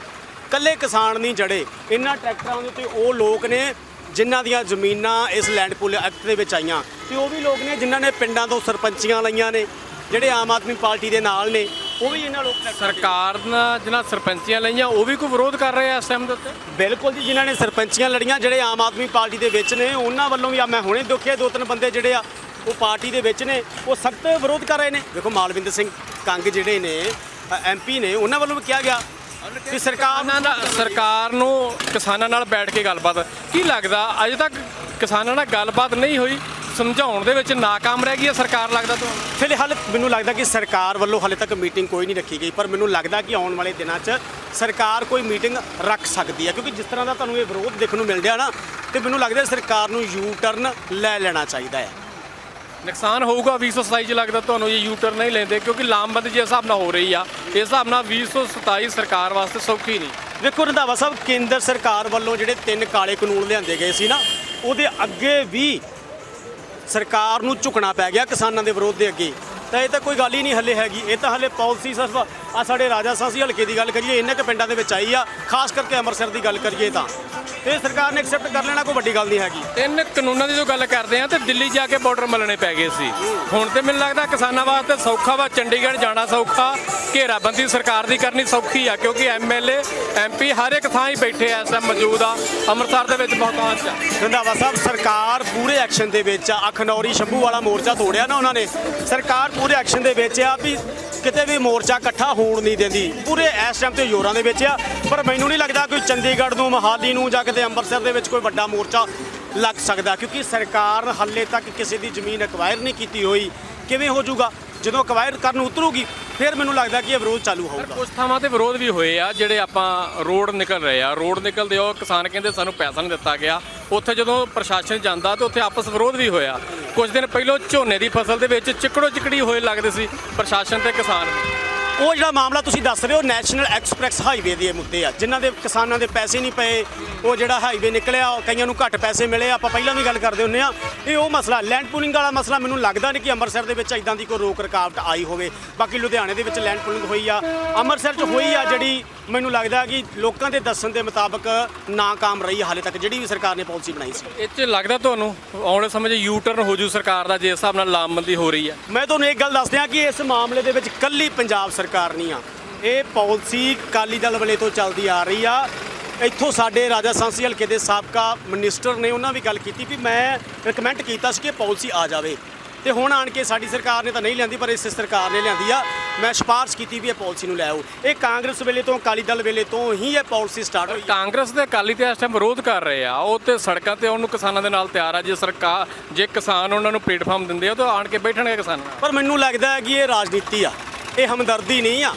ਕੱਲੇ ਕਿਸਾਨ ਨਹੀਂ ਜੜੇ, ਇਹਨਾਂ ਟਰੈਕਟਰਾਂ ਦੇ ਉੱਤੇ ਉਹ ਲੋਕ ਨੇ ਜਿਨ੍ਹਾਂ ਦੀਆਂ ਜ਼ਮੀਨਾਂ ਇਸ ਲੈਂਡ ਪੂਲ ਐਕਟ ਦੇ ਵਿੱਚ ਆਈਆਂ। ਤੇ ਉਹ ਵੀ ਲੋਕ ਨੇ ਜਿਨ੍ਹਾਂ ਨੇ ਪਿੰਡਾਂ ਤੋਂ ਸਰਪੰਚੀਆਂ ਲਈਆਂ ਨੇ, ਜਿਹੜੇ ਆਮ ਆਦਮੀ ਪਾਰਟੀ ਦੇ ਨਾਲ ਨੇ। ਉਹ ਵੀ ਇਹਨਾਂ ਲੋਕ ਸਰਕਾਰ ਨਾਲ ਜਿਹਨਾਂ ਸਰਪੰਚੀਆਂ ਲਈਆਂ ਉਹ ਵੀ ਕੋਈ ਵਿਰੋਧ ਕਰ ਰਹੇ ਆ ਇਸ ਟਾਈਮ ਦੇ ਉੱਤੇ? ਬਿਲਕੁਲ ਜੀ ਜਿਨ੍ਹਾਂ ਨੇ ਸਰਪੰਚੀਆਂ ਲੜੀਆਂ ਜਿਹੜੇ ਆਮ ਆਦਮੀ ਪਾਰਟੀ ਦੇ ਵਿੱਚ ਨੇ ਉਹਨਾਂ ਵੱਲੋਂ ਵੀ ਆ ਮੈਂ ਹੁਣੇ ਦੇਖਿਆ ਦੋ ਤਿੰਨ ਬੰਦੇ ਜਿਹੜੇ ਆ ਉਹ ਪਾਰਟੀ ਦੇ ਵਿੱਚ ਨੇ ਉਹ ਸਖਤ ਵਿਰੋਧ ਕਰ ਰਹੇ ਨੇ। ਦੇਖੋ ਮਾਲਵਿੰਦਰ ਸਿੰਘ ਕੰਗ ਜਿਹੜੇ ਨੇ ਐਮਪੀ ਨੇ ਉਹਨਾਂ ਵੱਲੋਂ ਵੀ ਕਿਹਾ ਗਿਆ ਕਿ ਸਰਕਾਰ ਦਾ ਸਰਕਾਰ ਨੂੰ ਕਿਸਾਨਾਂ ਨਾਲ ਬੈਠ ਕੇ ਗੱਲਬਾਤ ਕੀ ਲੱਗਦਾ ਅਜੇ ਤੱਕ ਕਿਸਾਨਾਂ ਨਾਲ ਗੱਲਬਾਤ ਨਹੀਂ ਹੋਈ? ਸਮਝਾਉਣ ਦੇ ਵਿੱਚ ਨਾਕਾਮ ਰਹਿ ਗਈ ਹੈ ਸਰਕਾਰ ਲੱਗਦਾ ਤੁਹਾਨੂੰ ਫਿਲਹਾਲ ਮੈਨੂੰ ਲੱਗਦਾ ਕਿ ਸਰਕਾਰ ਵੱਲੋਂ ਹਾਲੇ ਤੱਕ ਮੀਟਿੰਗ ਕੋਈ ਨਹੀਂ ਰੱਖੀ ਗਈ ਪਰ ਮੈਨੂੰ ਲੱਗਦਾ ਕਿ ਆਉਣ ਵਾਲੇ ਦਿਨਾਂ 'ਚ ਸਰਕਾਰ ਕੋਈ ਮੀਟਿੰਗ ਰੱਖ ਸਕਦੀ ਹੈ ਕਿਉਂਕਿ ਜਿਸ ਤਰ੍ਹਾਂ ਦਾ ਤੁਹਾਨੂੰ ਇਹ ਵਿਰੋਧ ਦੇਖਣ ਨੂੰ ਮਿਲ ਰਿਹਾ ਨਾ ਤੇ ਮੈਨੂੰ ਲੱਗਦਾ ਸਰਕਾਰ ਨੂੰ ਯੂ ਟਰਨ ਲੈ ਲੈਣਾ ਚਾਹੀਦਾ ਹੈ। ਨੁਕਸਾਨ ਹੋਊਗਾ 2027 ਚ ਲੱਗਦਾ ਤੁਹਾਨੂੰ ਇਹ ਯੂ ਟਰਨ ਨਹੀਂ ਲੈਂਦੇ ਕਿਉਂਕਿ ਲਾਮਬੰਦੀ ਜਿਸ ਹਿਸਾਬ ਨਾਲ ਹੋ ਰਹੀ ਆ ਇਸ ਹਿਸਾਬ ਨਾਲ 2027 ਸਰਕਾਰ ਵਾਸਤੇ ਸੌਖੀ ਨਹੀਂ। ਵੇਖੋ ਰੰਧਾਵਾ ਸਾਹਿਬ ਕੇਂਦਰ ਸਰਕਾਰ ਵੱਲੋਂ ਜਿਹੜੇ ਤਿੰਨ ਕਾਲੇ ਕਾਨੂੰਨ ਲਿਆਂਦੇ ਗਏ ਸੀ ਨਾ ਉਹਦੇ ਅੱਗੇ ਵੀ ਸਰਕਾਰ ਨੂੰ ਝੁਕਣਾ ਪੈ ਗਿਆ ਕਿਸਾਨਾਂ ਦੇ ਵਿਰੋਧ ਦੇ ਅੱਗੇ। ਤਾਂ ਇਹ ਤਾਂ ਕੋਈ ਗੱਲ ਹੀ ਨਹੀਂ ਹੱਲੇ ਹੈਗੀ। ਇਹ ਤਾਂ ਹੱਲੇ ਪਾਲਿਸੀ ਸਿਰਫ ਆ ਸਾਡੇ ਰਾਜਾ ਸਾਂਸੀ ਹਲਕੇ ਦੀ ਗੱਲ ਕਰੀਏ, ਇੰਨੇ ਕੁ ਪਿੰਡਾਂ ਦੇ ਵਿੱਚ ਆਈ ਆ। ਖਾਸ ਕਰਕੇ ਅੰਮ੍ਰਿਤਸਰ ਦੀ ਗੱਲ ਕਰੀਏ ਤਾਂ। ਇਹ ਸਰਕਾਰ ਨੇ ਐਕਸੈਪਟ ਕਰ ਲੈਣਾ, ਕੋਈ ਵੱਡੀ ਗੱਲ ਨਹੀਂ ਹੈਗੀ। ਤਿੰਨ ਕਾਨੂੰਨਾਂ ਦੀ ਜੋ ਗੱਲ ਕਰਦੇ ਆ, ਤੇ ਦਿੱਲੀ ਜਾ ਕੇ ਬਾਰਡਰ ਮਲਣੇ ਪੈ ਗਏ ਸੀ। ਹੁਣ ਤੇ ਮੈਨੂੰ ਲੱਗਦਾ ਕਿਸਾਨਾਂ ਵਾਸਤੇ ਸੌਖਾ ਵਾ, ਚੰਡੀਗੜ੍ਹ ਜਾਣਾ ਸੌਖਾ। ਘੇਰਾਬੰਦੀ ਸਰਕਾਰ ਦੀ ਕਰਨੀ ਸੌਖੀ ਆ, ਕਿਉਂਕਿ ਐਮਐਲਏ ਐਮਪੀ ਹਰ ਇੱਕ ਥਾਂ ਹੀ ਬੈਠੇ ਐ ਇਸ ਟਾਈਮ ਮੌਜੂਦ ਆ, ਅੰਮ੍ਰਿਤਸਰ ਦੇ ਵਿੱਚ ਬਹੁਤਾਂਸ਼ ਆ ਰੰਧਾਵਾ ਸਾਹਿਬ, ਸਰਕਾਰ ਪੂਰੇ ਐਕਸ਼ਨ ਦੇ ਵਿੱਚ ਆ ਅਖਨੌਰੀ ਸ਼ੰਭੂ ਵਾਲਾ ਮੋਰਚਾ ਤੋੜਿਆ ਨਾ ਉਹਨਾਂ ਨੇ। ਸਰਕਾਰ ਪੂਰੇ ਐਕਸ਼ਨ ਦੇ ਵਿੱਚ ਆ ਵੀ ਕਿਤੇ ਵੀ ਮੋਰਚਾ ਇਕੱਠਾ ਹੋਣ ਨਹੀਂ ਦਿੰਦੀ। ਪੂਰੇ ਇਸ ਟਾਈਮ ਤੇ ਜ਼ੋਰਾਂ ਦੇ ਵਿੱਚ ਆ। ਪਰ ਮੈਨੂੰ ਨਹੀਂ ਲੱਗਦਾ ਕੋਈ ਚੰਡੀਗੜ੍ਹ ਨੂੰ, ਮਹਾਲੀ ਨੂੰ ਜਾਂ ਕਿਤੇ ਅੰਮ੍ਰਿਤਸਰ ਦੇ ਵਿੱਚ ਕੋਈ ਵੱਡਾ ਮੋਰਚਾ ਲੱਗ ਸਕਦਾ, ਕਿਉਂਕਿ ਸਰਕਾਰ ਹਾਲੇ ਤੱਕ ਕਿਸੇ ਦੀ ਜ਼ਮੀਨ ਅਕਵਾਇਰ ਨਹੀਂ ਕੀਤੀ ਹੋਈ। ਕਿਵੇਂ ਹੋ ਜਾਊਗਾ? ਜਦੋਂ ਐਕਵਾਇਰ ਕਰਨ ਉਤਰੂਗੀ ਫਿਰ ਮੈਨੂੰ ਲੱਗਦਾ ਕਿ ਇਹ ਵਿਰੋਧ ਚਾਲੂ ਹੋਊਗਾ। ਕੁਝ ਥਾਵਾਂ ਤੇ ਵਿਰੋਧ ਵੀ ਹੋਏ ਆ ਜਿਹੜੇ ਆਪਾਂ ਰੋਡ ਨਿਕਲ ਰਹੇ ਆ। ਰੋਡ ਨਿਕਲਦੇ ਉਹ ਕਿਸਾਨ ਕਹਿੰਦੇ ਸਾਨੂੰ ਪੈਸਾ ਨਹੀਂ ਦਿੱਤਾ ਗਿਆ। ਉੱਥੇ ਜਦੋਂ ਪ੍ਰਸ਼ਾਸਨ ਜਾਂਦਾ ਤੇ ਉੱਥੇ ਆਪਸ ਵਿਰੋਧ ਵੀ ਹੋਇਆ। ਕੁਝ ਦਿਨ ਪਹਿਲਾਂ ਝੋਨੇ ਦੀ ਫਸਲ ਦੇ ਵਿੱਚ ਚਿੱਕੜੋ ਚਿੱਕੜੀ ਹੋਏ ਲੱਗਦੇ ਸੀ ਪ੍ਰਸ਼ਾਸਨ ਤੇ ਕਿਸਾਨ। ਉਹ ਜਿਹੜਾ ਮਾਮਲਾ ਤੁਸੀਂ ਦੱਸ ਰਹੇ ਹੋ ਨੈਸ਼ਨਲ ਐਕਸਪ੍ਰੈਸ ਹਾਈਵੇ ਦੇ ਮੁੱਦੇ ਆ ਜਿਨ੍ਹਾਂ ਦੇ ਕਿਸਾਨਾਂ ਦੇ ਪੈਸੇ ਨਹੀਂ ਪਏ ਉਹ ਜਿਹੜਾ ਹਾਈਵੇ ਨਿਕਲਿਆ ਕਈਆਂ ਨੂੰ ਘੱਟ ਪੈਸੇ ਮਿਲੇ ਆਪਾਂ ਪਹਿਲਾਂ ਵੀ ਗੱਲ ਕਰਦੇ ਹੁੰਨੇ ਆ ਇਹ ਉਹ ਮਸਲਾ ਲੈਂਡ ਪੂਲਿੰਗ ਵਾਲਾ ਮਸਲਾ ਮੈਨੂੰ ਲੱਗਦਾ ਨਹੀਂ ਕਿ ਅੰਮ੍ਰਿਤਸਰ ਦੇ ਵਿੱਚ ਇਦਾਂ ਦੀ ਕੋਈ ਰੋਕ ਰਕਾਵਟ ਆਈ ਹੋਵੇ। ਬਾਕੀ ਲੁਧਿਆਣੇ ਦੇ ਵਿੱਚ ਲੈਂਡ ਪੂਲਿੰਗ ਹੋਈ ਆ। ਅੰਮ੍ਰਿਤਸਰ 'ਚ ਹੋਈ ਆ ਜਿਹੜੀ ਮੈਨੂੰ ਲੱਗਦਾ ਕਿ ਲੋਕਾਂ ਦੇ ਦੱਸਣ ਦੇ ਮੁਤਾਬਕ ਨਾਕਾਮ ਰਹੀ ਹਾਲੇ ਤੱਕ ਜਿਹੜੀ ਵੀ ਸਰਕਾਰ ਨੇ ਪਾਲਿਸੀ ਬਣਾਈ ਸੀ। ਇਹ 'ਚ ਲੱਗਦਾ ਤੁਹਾਨੂੰ ਆਉਣ ਸਮੇਂ 'ਚ ਯੂ ਟਰਨ ਹੋ ਜੂ ਸਰਕਾਰ ਦਾ ਜੇ ਹਿਸਾਬ ਨਾਲ ਲਾਮਬੰਦੀ ਹੋ ਰਹੀ ਆ? ਮੈਂ ਤੁਹਾਨੂੰ ਇੱਕ ਗੱਲ ਦੱਸ ਦਿਆਂ ਕਿ ਇਸ ਮਾਮਲੇ ਦੇ ਵਿੱਚ ਕੱਲੀ ਪੰਜਾਬ ਸਰਕਾਰ ਨਹੀਂ ਆ। ਇਹ ਪਾਲਿਸੀ ਕਾਲੀ ਦਲ ਵੱਲੇ ਤੋਂ ਚੱਲਦੀ ਆ ਰਹੀ ਆ। ਇੱਥੋਂ ਸਾਡੇ ਰਾਜਾ ਸਾਂਸੀ ਹਲਕੇ ਦੇ ਸਾਬਕਾ ਮਿਨਿਸਟਰ ਨੇ ਉਹਨਾਂ ਵੀ ਗੱਲ ਕੀਤੀ ਵੀ ਮੈਂ ਰეკਮੈਂਡ ਕੀਤਾ ਸੀ ਕਿ ਪਾਲਿਸੀ ਆ ਜਾਵੇ। ਤੇ ਹੁਣ ਆਣ ਕੇ ਸਾਡੀ ਸਰਕਾਰ ਨੇ ਤਾਂ ਨਹੀਂ ਲਿਆਂਦੀ ਪਰ ਇਸ ਸਰਕਾਰ ਨੇ ਲਿਆਂਦੀ ਆ। ਮੈਂ ਸਿਫਾਰਿਸ਼ ਕੀਤੀ ਵੀ ਇਹ ਪਾਲਿਸੀ ਨੂੰ ਲੈ ਆਓ। ਇਹ ਕਾਂਗਰਸ ਵੇਲੇ ਤੋਂ ਅਕਾਲੀ ਦਲ ਵੇਲੇ ਤੋਂ ਹੀ ਇਹ ਪਾਲਿਸੀ ਸਟਾਰਟ ਹੋਈ ਕਾਂਗਰਸ ਦੇ ਅਕਾਲੀ ਤੇ ਇਸ ਟਾਈਮ ਵਿਰੋਧ ਕਰ ਰਹੇ ਆ। ਉਹ ਤੇ ਸੜਕਾਂ ਤੇ ਆਉਣ ਨੂੰ ਕਿਸਾਨਾਂ ਦੇ ਨਾਲ ਤਿਆਰ ਆ। ਜੇ ਸਰਕਾਰ ਜੇ ਕਿਸਾਨ ਉਹਨਾਂ ਨੂੰ ਪਲੇਟਫਾਰਮ ਦਿੰਦੇ ਆ ਤਾਂ ਆਣ ਕੇ ਬੈਠਣਗੇ ਕਿਸਾਨ ਪਰ ਮੈਨੂੰ ਲੱਗਦਾ ਹੈ ਕਿ ਇਹ ਰਾਜਨੀਤੀ ਆ। ਇਹ ਹਮਦਰਦੀ ਨਹੀਂ ਆ।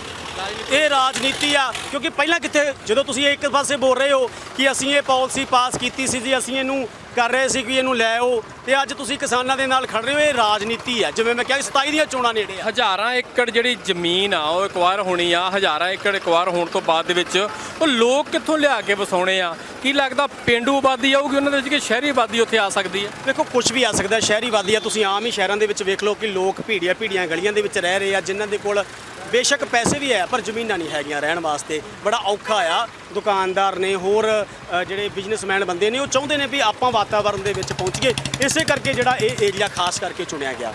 ਇਹ ਰਾਜਨੀਤੀ ਆ, ਕਿਉਂਕਿ ਪਹਿਲਾਂ ਕਿੱਥੇ ਜਦੋਂ ਤੁਸੀਂ ਇੱਕ ਪਾਸੇ ਬੋਲ ਰਹੇ ਹੋ ਕਿ ਅਸੀਂ ਇਹ ਪਾਲਿਸੀ ਪਾਸ ਕੀਤੀ ਸੀ ਜੀ, ਅਸੀਂ ਇਹਨੂੰ ਕਰ ਰਹੇ ਸੀ ਕਿ ਇਹਨੂੰ ਲੈ ਆਓ ਤੇ ਅੱਜ ਤੁਸੀਂ ਕਿਸਾਨਾਂ ਦੇ ਨਾਲ ਖੜ ਰਹੇ ਹੋ ਇਹ ਰਾਜਨੀਤੀ ਆ ਜਿਵੇਂ ਮੈਂ ਕਿਹਾ 27 ਦੀਆਂ ਚੋਣਾਂ ਨੇੜੇ ਆ। ਹਜ਼ਾਰਾਂ ਏਕੜ ਜਿਹੜੀ ਜ਼ਮੀਨ ਆ ਉਹ ਐਕਵਾਇਰ ਹੋਣੀ ਆ। ਹਜ਼ਾਰਾਂ ਏਕੜ ਐਕਵਾਇਰ ਹੋਣ ਤੋਂ ਬਾਅਦ ਦੇ ਵਿੱਚ ਉਹ ਲੋਕ ਕਿੱਥੋਂ ਲਿਆ ਕੇ ਵਸਾਉਣੇ ਆ? ਕੀ ਲੱਗਦਾ ਪਿੰਡੂ ਆਬਾਦੀ ਆਊਗੀ ਉਹਨਾਂ ਦੇ ਵਿੱਚ ਕਿ ਸ਼ਹਿਰੀ ਆਬਾਦੀ ਉੱਥੇ ਆ ਸਕਦੀ ਹੈ? ਦੇਖੋ ਕੁਝ ਵੀ ਆ ਸਕਦਾ ਸ਼ਹਿਰੀ ਵਾਦੀ ਆ। ਤੁਸੀਂ ਆਮ ਹੀ ਸ਼ਹਿਰਾਂ ਦੇ ਵਿੱਚ ਵੇਖ ਲਓ ਕਿ ਲੋਕ ਭੀੜੀਆਂ ਭੀੜੀਆਂ ਗਲੀਆਂ ਦੇ ਵਿੱਚ ਰਹਿ ਰਹੇ ਆ ਜਿਨ੍ਹਾਂ ਦੇ ਕੋਲ ਬੇਸ਼ੱਕ ਪੈਸੇ ਵੀ ਹੈ ਪਰ ਜ਼ਮੀਨਾਂ ਨਹੀਂ ਹੈਗੀਆਂ ਰਹਿਣ ਵਾਸਤੇ। ਬੜਾ ਔਖਾ ਆ। ਦੁਕਾਨਦਾਰ ਨੇ ਹੋਰ ਅ, ਜਿਹੜੇ ਬਿਜ਼ਨਸਮੈਨ ਬੰਦੇ ਨੇ ਉਹ ਚਾਹੁੰਦੇ ਨੇ ਵੀ ਆਪਾਂ ਵਾਤਾਵਰਣ ਦੇ ਵਿੱਚ ਪਹੁੰਚੀਏ। ਇਸੇ ਕਰਕੇ ਜਿਹੜਾ ਇਹ ਏਰੀਆ ਖਾਸ ਕਰਕੇ ਚੁਣਿਆ ਗਿਆ।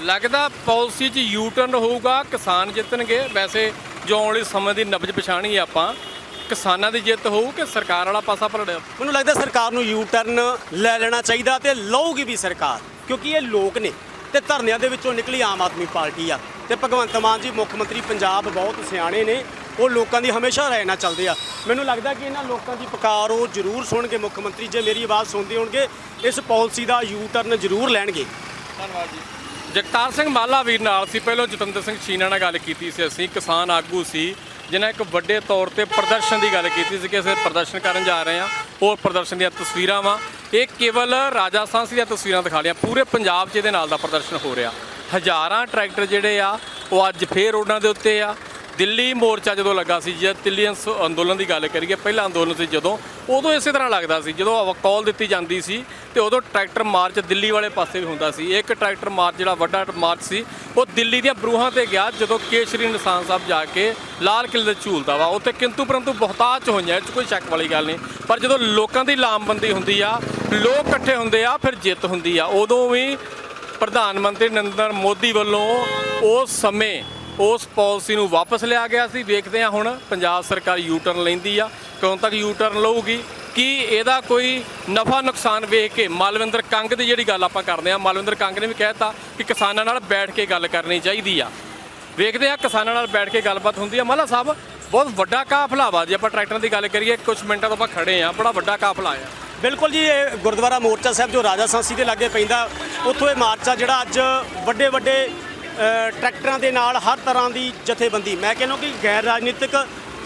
ਲੱਗਦਾ ਪਾਲਿਸੀ 'ਚ ਯੂ ਟਰਨ ਹੋਊਗਾ ਕਿਸਾਨ ਜਿੱਤਣਗੇ। ਵੈਸੇ ਜੋ ਆਉਣ ਵਾਲੇ ਸਮੇਂ ਦੀ ਨਬਜ ਪਛਾਣੀ ਆਪਾਂ। ਕਿਸਾਨਾਂ ਦੀ ਜਿੱਤ ਹੋਊ ਕਿ ਸਰਕਾਰ ਵਾਲਾ ਪਾਸਾ ਪਲੜਿਆ ਮੈਨੂੰ ਲੱਗਦਾ ਸਰਕਾਰ ਨੂੰ ਯੂ ਟਰਨ ਲੈ ਲੈਣਾ ਚਾਹੀਦਾ ਤੇ ਲਊਗੀ ਵੀ ਸਰਕਾਰ ਕਿਉਂਕਿ ਇਹ ਲੋਕ ਨੇ ਤੇ ਧਰਨਿਆਂ ਦੇ ਵਿੱਚੋਂ ਨਿਕਲੀ ਆਮ ਆਦਮੀ ਪਾਰਟੀ ਆ। ਤੇ ਭਗਵੰਤ ਮਾਨ ਜੀ ਮੁੱਖ ਮੰਤਰੀ ਪੰਜਾਬ ਬਹੁਤ ਸਿਆਣੇ ਨੇ। ਉਹ ਲੋਕਾਂ ਦੀ ਹਮੇਸ਼ਾ ਰਾਏ ਨਾਲ ਚੱਲਦੇ ਆ। ਮੈਨੂੰ ਲੱਗਦਾ ਕਿ ਇਹਨਾਂ ਲੋਕਾਂ ਦੀ ਪੁਕਾਰ ਉਹ ਜ਼ਰੂਰ ਸੁਣਨਗੇ ਮੁੱਖ ਮੰਤਰੀ ਜੇ ਮੇਰੀ ਆਵਾਜ਼ ਸੁਣਦੇ ਹੋਣਗੇ ਇਸ ਪਾਲਿਸੀ ਦਾ ਯੂ ਟਰਨ ਜ਼ਰੂਰ ਲੈਣਗੇ। ਧੰਨਵਾਦ ਜੀ। ਜਗਤਾਰ ਸਿੰਘ ਮਾਲਾ ਵੀਰ ਨਾਲ ਸੀ ਪਹਿਲਾਂ ਜਤਿੰਦਰ ਸਿੰਘ ਸ਼ੀਨਾ ਨਾਲ ਗੱਲ ਕੀਤੀ ਸੀ ਅਸੀਂ ਕਿਸਾਨ ਆਗੂ ਸੀ ਜਿਨ੍ਹਾਂ ਇੱਕ ਵੱਡੇ ਤੌਰ ਤੇ ਪ੍ਰਦਰਸ਼ਨ ਦੀ ਗੱਲ ਕੀਤੀ ਸੀ ਕਿ ਅਸੀਂ ਪ੍ਰਦਰਸ਼ਨ ਕਰਨ ਜਾ ਰਹੇ ਹਾਂ ਉਹ ਪ੍ਰਦਰਸ਼ਨ ਦੀਆਂ ਤਸਵੀਰਾਂ ਵਾ। ਇਹ ਕੇਵਲ ਰਾਜਾ ਸਾਂਸੀ ਦੀਆਂ ਤਸਵੀਰਾਂ ਦਿਖਾ ਲਿਆ ਪੂਰੇ ਪੰਜਾਬ 'ਚ ਇਹਦੇ ਨਾਲ ਦਾ ਪ੍ਰਦਰਸ਼ਨ ਹੋ ਰਿਹਾ। ਹਜ਼ਾਰਾਂ ਟਰੈਕਟਰ ਜਿਹੜੇ ਆ ਉਹ ਅੱਜ ਫੇਰ ਰੋਡਾਂ ਦੇ ਉੱਤੇ ਆ ਦਿੱਲੀ ਮੋਰਚਾ ਜਦੋਂ ਲੱਗਾ ਸੀ, ਜੇ ਦਿੱਲੀ ਅੰਸ- ਅੰਦੋਲਨ ਦੀ ਗੱਲ ਕਰੀਏ, ਪਹਿਲਾ ਅੰਦੋਲਨ ਸੀ ਜਦੋਂ, ਉਦੋਂ ਇਸੇ ਤਰ੍ਹਾਂ ਲੱਗਦਾ ਸੀ, ਜਦੋਂ ਕਾਲ ਦਿੱਤੀ ਜਾਂਦੀ ਸੀ ਤੇ ਉਦੋਂ ਟਰੈਕਟਰ ਮਾਰਚ ਦਿੱਲੀ ਵਾਲੇ ਪਾਸੇ ਵੀ ਹੁੰਦਾ ਸੀ। ਇੱਕ ਟਰੈਕਟਰ ਮਾਰਚ, ਜਿਹੜਾ ਵੱਡਾ ਮਾਰਚ ਸੀ, ਉਹ ਦਿੱਲੀ ਦੀਆਂ ਬਰੂਹਾਂ ਤੇ ਗਿਆ, ਜਦੋਂ ਕੇਸ਼ਰੀ ਨਿਸ਼ਾਨ ਸਾਹਿਬ ਜਾ ਕੇ ਲਾਲ ਕਿਲੇ ਤੇ ਝੂਲਦਾ ਵਾ। ਉੱਥੇ ਕਿੰਤੂ ਪਰੰਤੂ ਬਹੁਤਾਤ ਹੋਈਆਂ, ਇਹ 'ਚ ਕੋਈ ਸ਼ੱਕ ਵਾਲੀ ਗੱਲ ਨਹੀਂ। ਪਰ ਜਦੋਂ ਲੋਕਾਂ ਦੀ ਲਾਮਬੰਦੀ ਹੁੰਦੀ ਆ, ਲੋਕ ਇਕੱਠੇ ਹੁੰਦੇ ਆ, ਫਿਰ ਜਿੱਤ ਹੁੰਦੀ ਆ। ਉਦੋਂ ਵੀ ਪ੍ਰਧਾਨ ਮੰਤਰੀ ਨਰਿੰਦਰ ਮੋਦੀ ਵੱਲੋਂ ਉਸ ਸਮੇਂ ਉਸ ਪਾਲਿਸੀ ਨੂੰ ਵਾਪਸ ਲਿਆ ਗਿਆ ਸੀ। ਵੇਖਦੇ ਹਾਂ ਹੁਣ ਪੰਜਾਬ ਸਰਕਾਰ ਯੂ ਟਰਨ ਲੈਂਦੀ ਆ। ਕਦੋਂ ਤੱਕ ਯੂ ਟਰਨ ਲਊਗੀ? ਕਿ ਇਹਦਾ ਕੋਈ ਨਫਾ ਨੁਕਸਾਨ ਵੇਖ ਕੇ ਮਾਲਵਿੰਦਰ ਕੰਗ ਦੀ ਜਿਹੜੀ ਗੱਲ ਆਪਾਂ ਕਰਦੇ ਆ ਮਾਲਵਿੰਦਰ ਕੰਗ ਨੇ ਵੀ ਕਹਿਤਾ ਕਿ ਕਿਸਾਨਾਂ ਨਾਲ ਬੈਠ ਕੇ ਗੱਲ ਕਰਨੀ ਚਾਹੀਦੀ ਆ। ਵੇਖਦੇ ਆ ਕਿਸਾਨਾਂ ਨਾਲ ਬੈਠ ਕੇ ਗੱਲਬਾਤ ਹੁੰਦੀ ਆ। ਮਾਲਾ ਸਾਹਿਬ, ਬਹੁਤ ਵੱਡਾ ਕਾਫਲਾ ਵਾ, ਜੇ ਆਪਾਂ ਟਰੈਕਟਰਾਂ ਦੀ ਗੱਲ ਕਰੀਏ ਕੁਝ ਮਿੰਟਾਂ ਤੋਂ ਆਪਾਂ ਖੜੇ ਆ ਬੜਾ ਵੱਡਾ ਕਾਫਲਾ ਆ। ਬਿਲਕੁਲ ਜੀ, ਇਹ ਗੁਰਦੁਆਰਾ ਮੋਰਚਾ ਸਾਹਿਬ ਜੋ ਰਾਜਾ ਸਾਂਸੀ ਦੇ ਲਾਗੇ ਪੈਂਦਾ, ਉੱਥੋਂ ਇਹ ਮਾਰਚ ਆ ਜਿਹੜਾ ਅੱਜ ਵੱਡੇ ਵੱਡੇ ਟਰੈਕਟਰਾਂ ਦੇ ਨਾਲ ਹਰ ਤਰ੍ਹਾਂ ਦੀ ਜਥੇਬੰਦੀ। ਮੈਂ ਕਹਿੰਦਾ ਕਿ ਗੈਰ ਰਾਜਨੀਤਿਕ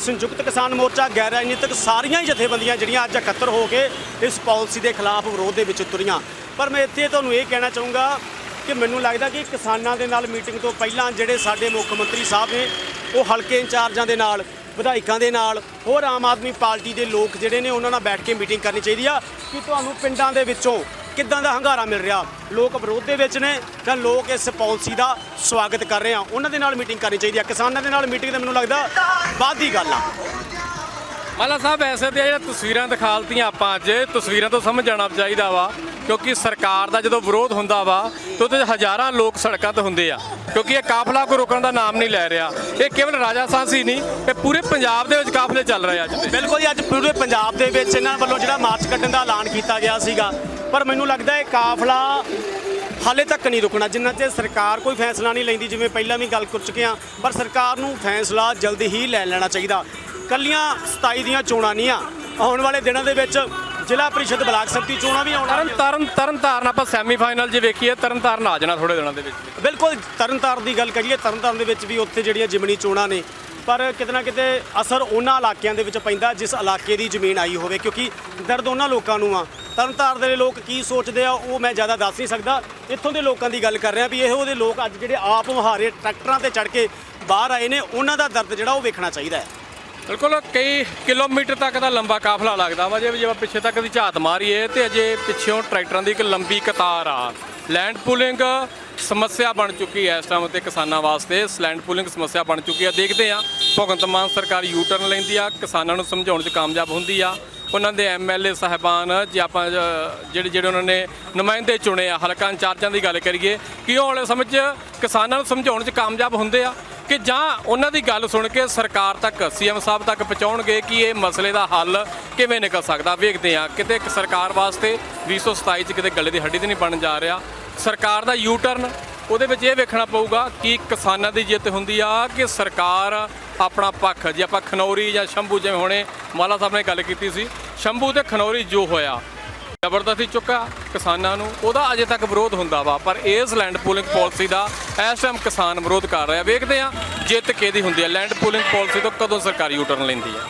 ਸੰਯੁਕਤ ਕਿਸਾਨ ਮੋਰਚਾ, ਗੈਰ ਰਾਜਨੀਤਿਕ ਸਾਰੀਆਂ ਹੀ ਜਥੇਬੰਦੀਆਂ ਜਿਹੜੀਆਂ ਅੱਜ ਇਕੱਤਰ ਹੋ ਕੇ ਇਸ ਪਾਲਿਸੀ ਦੇ ਖਿਲਾਫ ਵਿਰੋਧ ਦੇ ਵਿੱਚ ਤੁਰੀਆਂ। ਪਰ ਮੈਂ ਇੱਥੇ ਤੁਹਾਨੂੰ ਇਹ ਕਹਿਣਾ ਚਾਹੂੰਗਾ ਕਿ ਮੈਨੂੰ ਲੱਗਦਾ ਕਿ ਕਿਸਾਨਾਂ ਦੇ ਨਾਲ ਮੀਟਿੰਗ ਤੋਂ ਪਹਿਲਾਂ ਜਿਹੜੇ ਸਾਡੇ ਮੁੱਖ ਮੰਤਰੀ ਸਾਹਿਬ ਨੇ, ਉਹ ਹਲਕੇ ਇੰਚਾਰਜਾਂ ਦੇ ਨਾਲ, ਵਿਧਾਇਕਾਂ ਦੇ ਨਾਲ, ਹੋਰ ਆਮ ਆਦਮੀ ਪਾਰਟੀ ਦੇ ਲੋਕ ਜਿਹੜੇ ਨੇ, ਉਹਨਾਂ ਨਾਲ ਬੈਠ ਕੇ ਮੀਟਿੰਗ ਕਰਨੀ ਚਾਹੀਦੀ ਆ। ਕਿ ਤੁਹਾਨੂੰ ਪਿੰਡਾਂ ਦੇ ਵਿੱਚੋਂ ਕਿੱਦਾਂ ਦਾ ਹੰਗਾਰਾ ਮਿਲ ਰਿਹਾ? ਲੋਕ ਵਿਰੋਧ ਦੇ ਵਿੱਚ ਨੇ ਜਾਂ ਲੋਕ ਇਸ ਪਾਲਿਸੀ ਦਾ ਸਵਾਗਤ ਕਰ ਰਹੇ ਆ। ਉਹਨਾਂ ਦੇ ਨਾਲ ਮੀਟਿੰਗ ਕਰਨੀ ਚਾਹੀਦੀ ਆ। ਕਿਸਾਨਾਂ ਦੇ ਨਾਲ ਮੀਟਿੰਗ ਤੇ ਮੈਨੂੰ ਲੱਗਦਾ ਬਾਅਦ ਦੀ ਗੱਲ ਆ। ਮਾਲਾ ਸਾਹਿਬ ਐਸੇ ਤੇ ਜਿਹੜਾ ਤਸਵੀਰਾਂ ਦਿਖਾਲਤੀਆਂ ਆਪਾਂ ਅੱਜ ਤਸਵੀਰਾਂ ਤੋਂ ਸਮਝ ਜਾਣਾ ਚਾਹੀਦਾ ਵਾ ਕਿਉਂਕਿ ਸਰਕਾਰ ਦਾ ਜਦੋਂ ਵਿਰੋਧ ਹੁੰਦਾ ਵਾ ਤੇ ਉਹਦੇ ਹਜ਼ਾਰਾਂ ਲੋਕ ਸੜਕਾਂ ਤੇ ਹੁੰਦੇ ਆ ਕਿਉਂਕਿ ਇਹ ਕਾਫਲਾ ਕੋ ਰੋਕਣ ਦਾ ਨਾਮ ਨਹੀਂ ਲੈ ਰਿਹਾ। ਇਹ ਕੇਵਲ ਰਾਜਾ ਸਾਂਸੀ ਨਹੀਂ ਇਹ ਪੂਰੇ ਪੰਜਾਬ ਦੇ ਵਿੱਚ ਕਾਫਲੇ ਚੱਲ ਰਹੇ ਆ ਅੱਜ ਬਿਲਕੁਲ ਅੱਜ ਪੂਰੇ ਪੰਜਾਬ ਦੇ ਵਿੱਚ ਇਹਨਾਂ ਵੱਲੋਂ ਜਿਹੜਾ ਮਾਰਚ ਕੱਢਣ ਦਾ ਐਲਾਨ ਕੀਤਾ ਗਿਆ ਸੀਗਾ ਪਰ ਮੈਨੂੰ ਲੱਗਦਾ ਇਹ ਕਾਫਲਾ ਹਾਲੇ ਤੱਕ ਨਹੀਂ ਰੁਕਣਾ। ਜਿੰਨਾ ਚਿਰ ਸਰਕਾਰ ਕੋਈ ਫੈਸਲਾ ਨਹੀਂ ਲੈਂਦੀ ਜਿਵੇਂ ਪਹਿਲਾਂ ਵੀ ਗੱਲ ਕਰ ਚੁੱਕੇ ਹਾਂ ਪਰ ਸਰਕਾਰ ਨੂੰ ਫੈਸਲਾ ਜਲਦੀ ਹੀ ਲੈ ਲੈਣਾ ਚਾਹੀਦਾ। ਕੱਲੀਆਂ 27 ਦੀਆਂ ਚੋਣਾਂ ਨਹੀਂ ਆ ਆਉਣ ਵਾਲੇ ਦਿਨਾਂ ਦੇ ਵਿੱਚ ਜ਼ਿਲ੍ਹਾ ਪਰਿਸ਼ਦ ਬਲਾਕ ਸੰਮਤੀ ਚੋਣਾਂ ਵੀ ਆਉਣ ਤਰਨ ਤਰਨ ਤਰਨ ਤਾਰਨ ਆਪਾਂ ਸੈਮੀਫਾਈਨਲ 'ਚ ਵੇਖੀਏ ਤਰਨ ਤਾਰਨ ਆ ਜਾਣਾ ਥੋੜੇ ਦਿਨਾਂ ਦੇ ਵਿੱਚ। ਬਿਲਕੁਲ ਤਰਨਤਾਰਨ ਦੀ ਗੱਲ ਕਰੀਏ ਤਰਨਤਾਰਨ ਦੇ ਵਿੱਚ ਵੀ ਉੱਥੇ ਜਿਹੜੀਆਂ ਜਿਮਣੀ ਚੋਣਾਂ ਨੇ ਪਰ ਕਿਤੇ ਨਾ ਕਿਤੇ ਅਸਰ ਉਹਨਾਂ ਇਲਾਕਿਆਂ ਦੇ ਵਿੱਚ ਪੈਂਦਾ, ਜਿਸ ਇਲਾਕੇ ਦੀ ਜ਼ਮੀਨ ਆਈ ਹੋਵੇ, ਕਿਉਂਕਿ ਦਰਦ ਉਹਨਾਂ ਲੋਕਾਂ ਨੂੰ ਆ। ਤਰਨਤਾਰਨ ਦੇ ਲੋਕ ਕੀ ਸੋਚਦੇ ਆ, ਉਹ ਮੈਂ ਜ਼ਿਆਦਾ ਦੱਸ ਨਹੀਂ ਸਕਦਾ। ਇੱਥੋਂ ਦੇ ਲੋਕਾਂ ਦੀ ਗੱਲ ਕਰ ਰਿਹਾ ਵੀ ਇਹੋ ਦੇ ਲੋਕ ਅੱਜ ਜਿਹੜੇ ਆਪ ਮੁਹਾਰੇ ਟਰੈਕਟਰਾਂ ਤੇ ਚੜ ਕੇ ਬਾਹਰ ਆਏ ਨੇ, ਉਹਨਾਂ ਦਾ ਦਰਦ ਜਿਹੜਾ ਉਹ ਵੇਖਣਾ ਚਾਹੀਦਾ ਹੈ। ਬਿਲਕੁਲ, ਕਈ ਕਿਲੋਮੀਟਰ ਤੱਕ ਦਾ ਲੰਬਾ ਕਾਫਲਾ ਲੱਗਦਾ ਵਾ, ਜੇ ਜੇ ਆਪਾਂ ਪਿੱਛੇ ਤੱਕ ਦੀ ਝਾਤ ਮਾਰੀਏ ਤੇ ਅਜੇ ਪਿੱਛੋਂ ਟਰੈਕਟਰਾਂ ਦੀ ਇੱਕ ਲੰਬੀ ਕਤਾਰ ਆ। ਲੈਂਡ ਪੂਲਿੰਗ ਸਮੱਸਿਆ ਬਣ ਚੁੱਕੀ ਹੈ ਇਸ ਟਾਈਮ ਤੇ ਕਿਸਾਨਾਂ ਵਾਸਤੇ। ਸਲੈਂਡ ਲੈਂਡ ਪੂਲਿੰਗ ਸਮੱਸਿਆ ਬਣ ਚੁੱਕੀ ਆ ਦੇਖਦੇ ਆ ਭਗਵੰਤ ਮਾਨ ਸਰਕਾਰ ਯੂ ਟਰਨ ਲੈਂਦੀ ਆ। ਕਿਸਾਨਾਂ ਨੂੰ ਸਮਝਾਉਣ 'ਚ ਕਾਮਯਾਬ ਹੁੰਦੀ ਆ। ਉਹਨਾਂ ਦੇ ਐਮਐਲਏ ਸਾਹਿਬਾਨ ਜੇ ਆਪਾਂ ਜਿਹੜੇ ਜਿਹੜੇ ਉਹਨਾਂ ਨੇ ਨੁਮਾਇੰਦੇ ਚੁਣੇ ਆ, ਹਲਕਾ ਇੰਚਾਰਜਾਂ ਦੀ ਗੱਲ ਕਰੀਏ, ਕਿ ਉਹ ਵਾਲੇ ਸਮਝ 'ਚ ਕਿਸਾਨਾਂ ਨੂੰ ਸਮਝਾਉਣ 'ਚ ਕਾਮਯਾਬ ਹੁੰਦੇ ਆ ਕਿ ਜਾਂ ਉਹਨਾਂ ਦੀ ਗੱਲ ਸੁਣ ਕੇ ਸਰਕਾਰ ਤੱਕ ਸੀਐਮ ਸਾਹਿਬ ਤੱਕ ਪਹੁੰਚਾਉਣਗੇ ਕਿ ਇਹ ਮਸਲੇ ਦਾ ਹੱਲ ਕਿਵੇਂ ਨਿਕਲ ਸਕਦਾ। ਵੇਖਦੇ ਆ ਕਿਤੇ ਸਰਕਾਰ ਵਾਸਤੇ 2027 ਚ ਕਿਤੇ ਗੱਲੇ ਦੀ ਹੱਡੀ ਤੇ ਨਹੀਂ ਬਣ ਜਾ ਰਿਹਾ। ਸਰਕਾਰ ਦਾ ਯੂ ਟਰਨ ਉਹਦੇ ਵਿੱਚ ਇਹ ਵੇਖਣਾ ਪਊਗਾ ਕਿ ਕਿਸਾਨਾਂ ਦੀ ਜਿੱਤ ਹੁੰਦੀ ਆ ਕਿ ਸਰਕਾਰ ਆਪਣਾ ਪੱਖ, ਜੇ ਆਪਾਂ ਖਨੌਰੀ ਜਾਂ ਸ਼ੰਭੂ ਜਿਵੇਂ ਹੁਣੇ ਮਾਲਾ ਸਾਹਿਬ ਨੇ ਗੱਲ ਕੀਤੀ ਸੀ, ਸ਼ੰਭੂ ਤੇ ਖਨੌਰੀ ਜੋ ਹੋਇਆ, ਜ਼ਬਰਦਸਤੀ ਚੁੱਕਾ ਕਿਸਾਨਾਂ ਨੂੰ, ਉਹਦਾ ਅਜੇ ਤੱਕ ਵਿਰੋਧ ਹੁੰਦਾ ਵਾ, ਪਰ ਇਸ ਲੈਂਡ ਪੂਲਿੰਗ ਪਾਲਿਸੀ ਦਾ ਇਸ ਟਾਈਮ ਕਿਸਾਨ ਵਿਰੋਧ ਕਰ ਰਿਹਾ, ਵੇਖਦੇ ਆ ਜਿੱਤ ਕਿਹਦੀ ਹੁੰਦੀ ਹੈ ਲੈਂਡ ਪੂਲਿੰਗ ਪਾਲਿਸੀ ਤੋਂ ਕਦੋਂ ਸਰਕਾਰ ਯੂ ਟਰਨ ਲੈਂਦੀ ਹੈ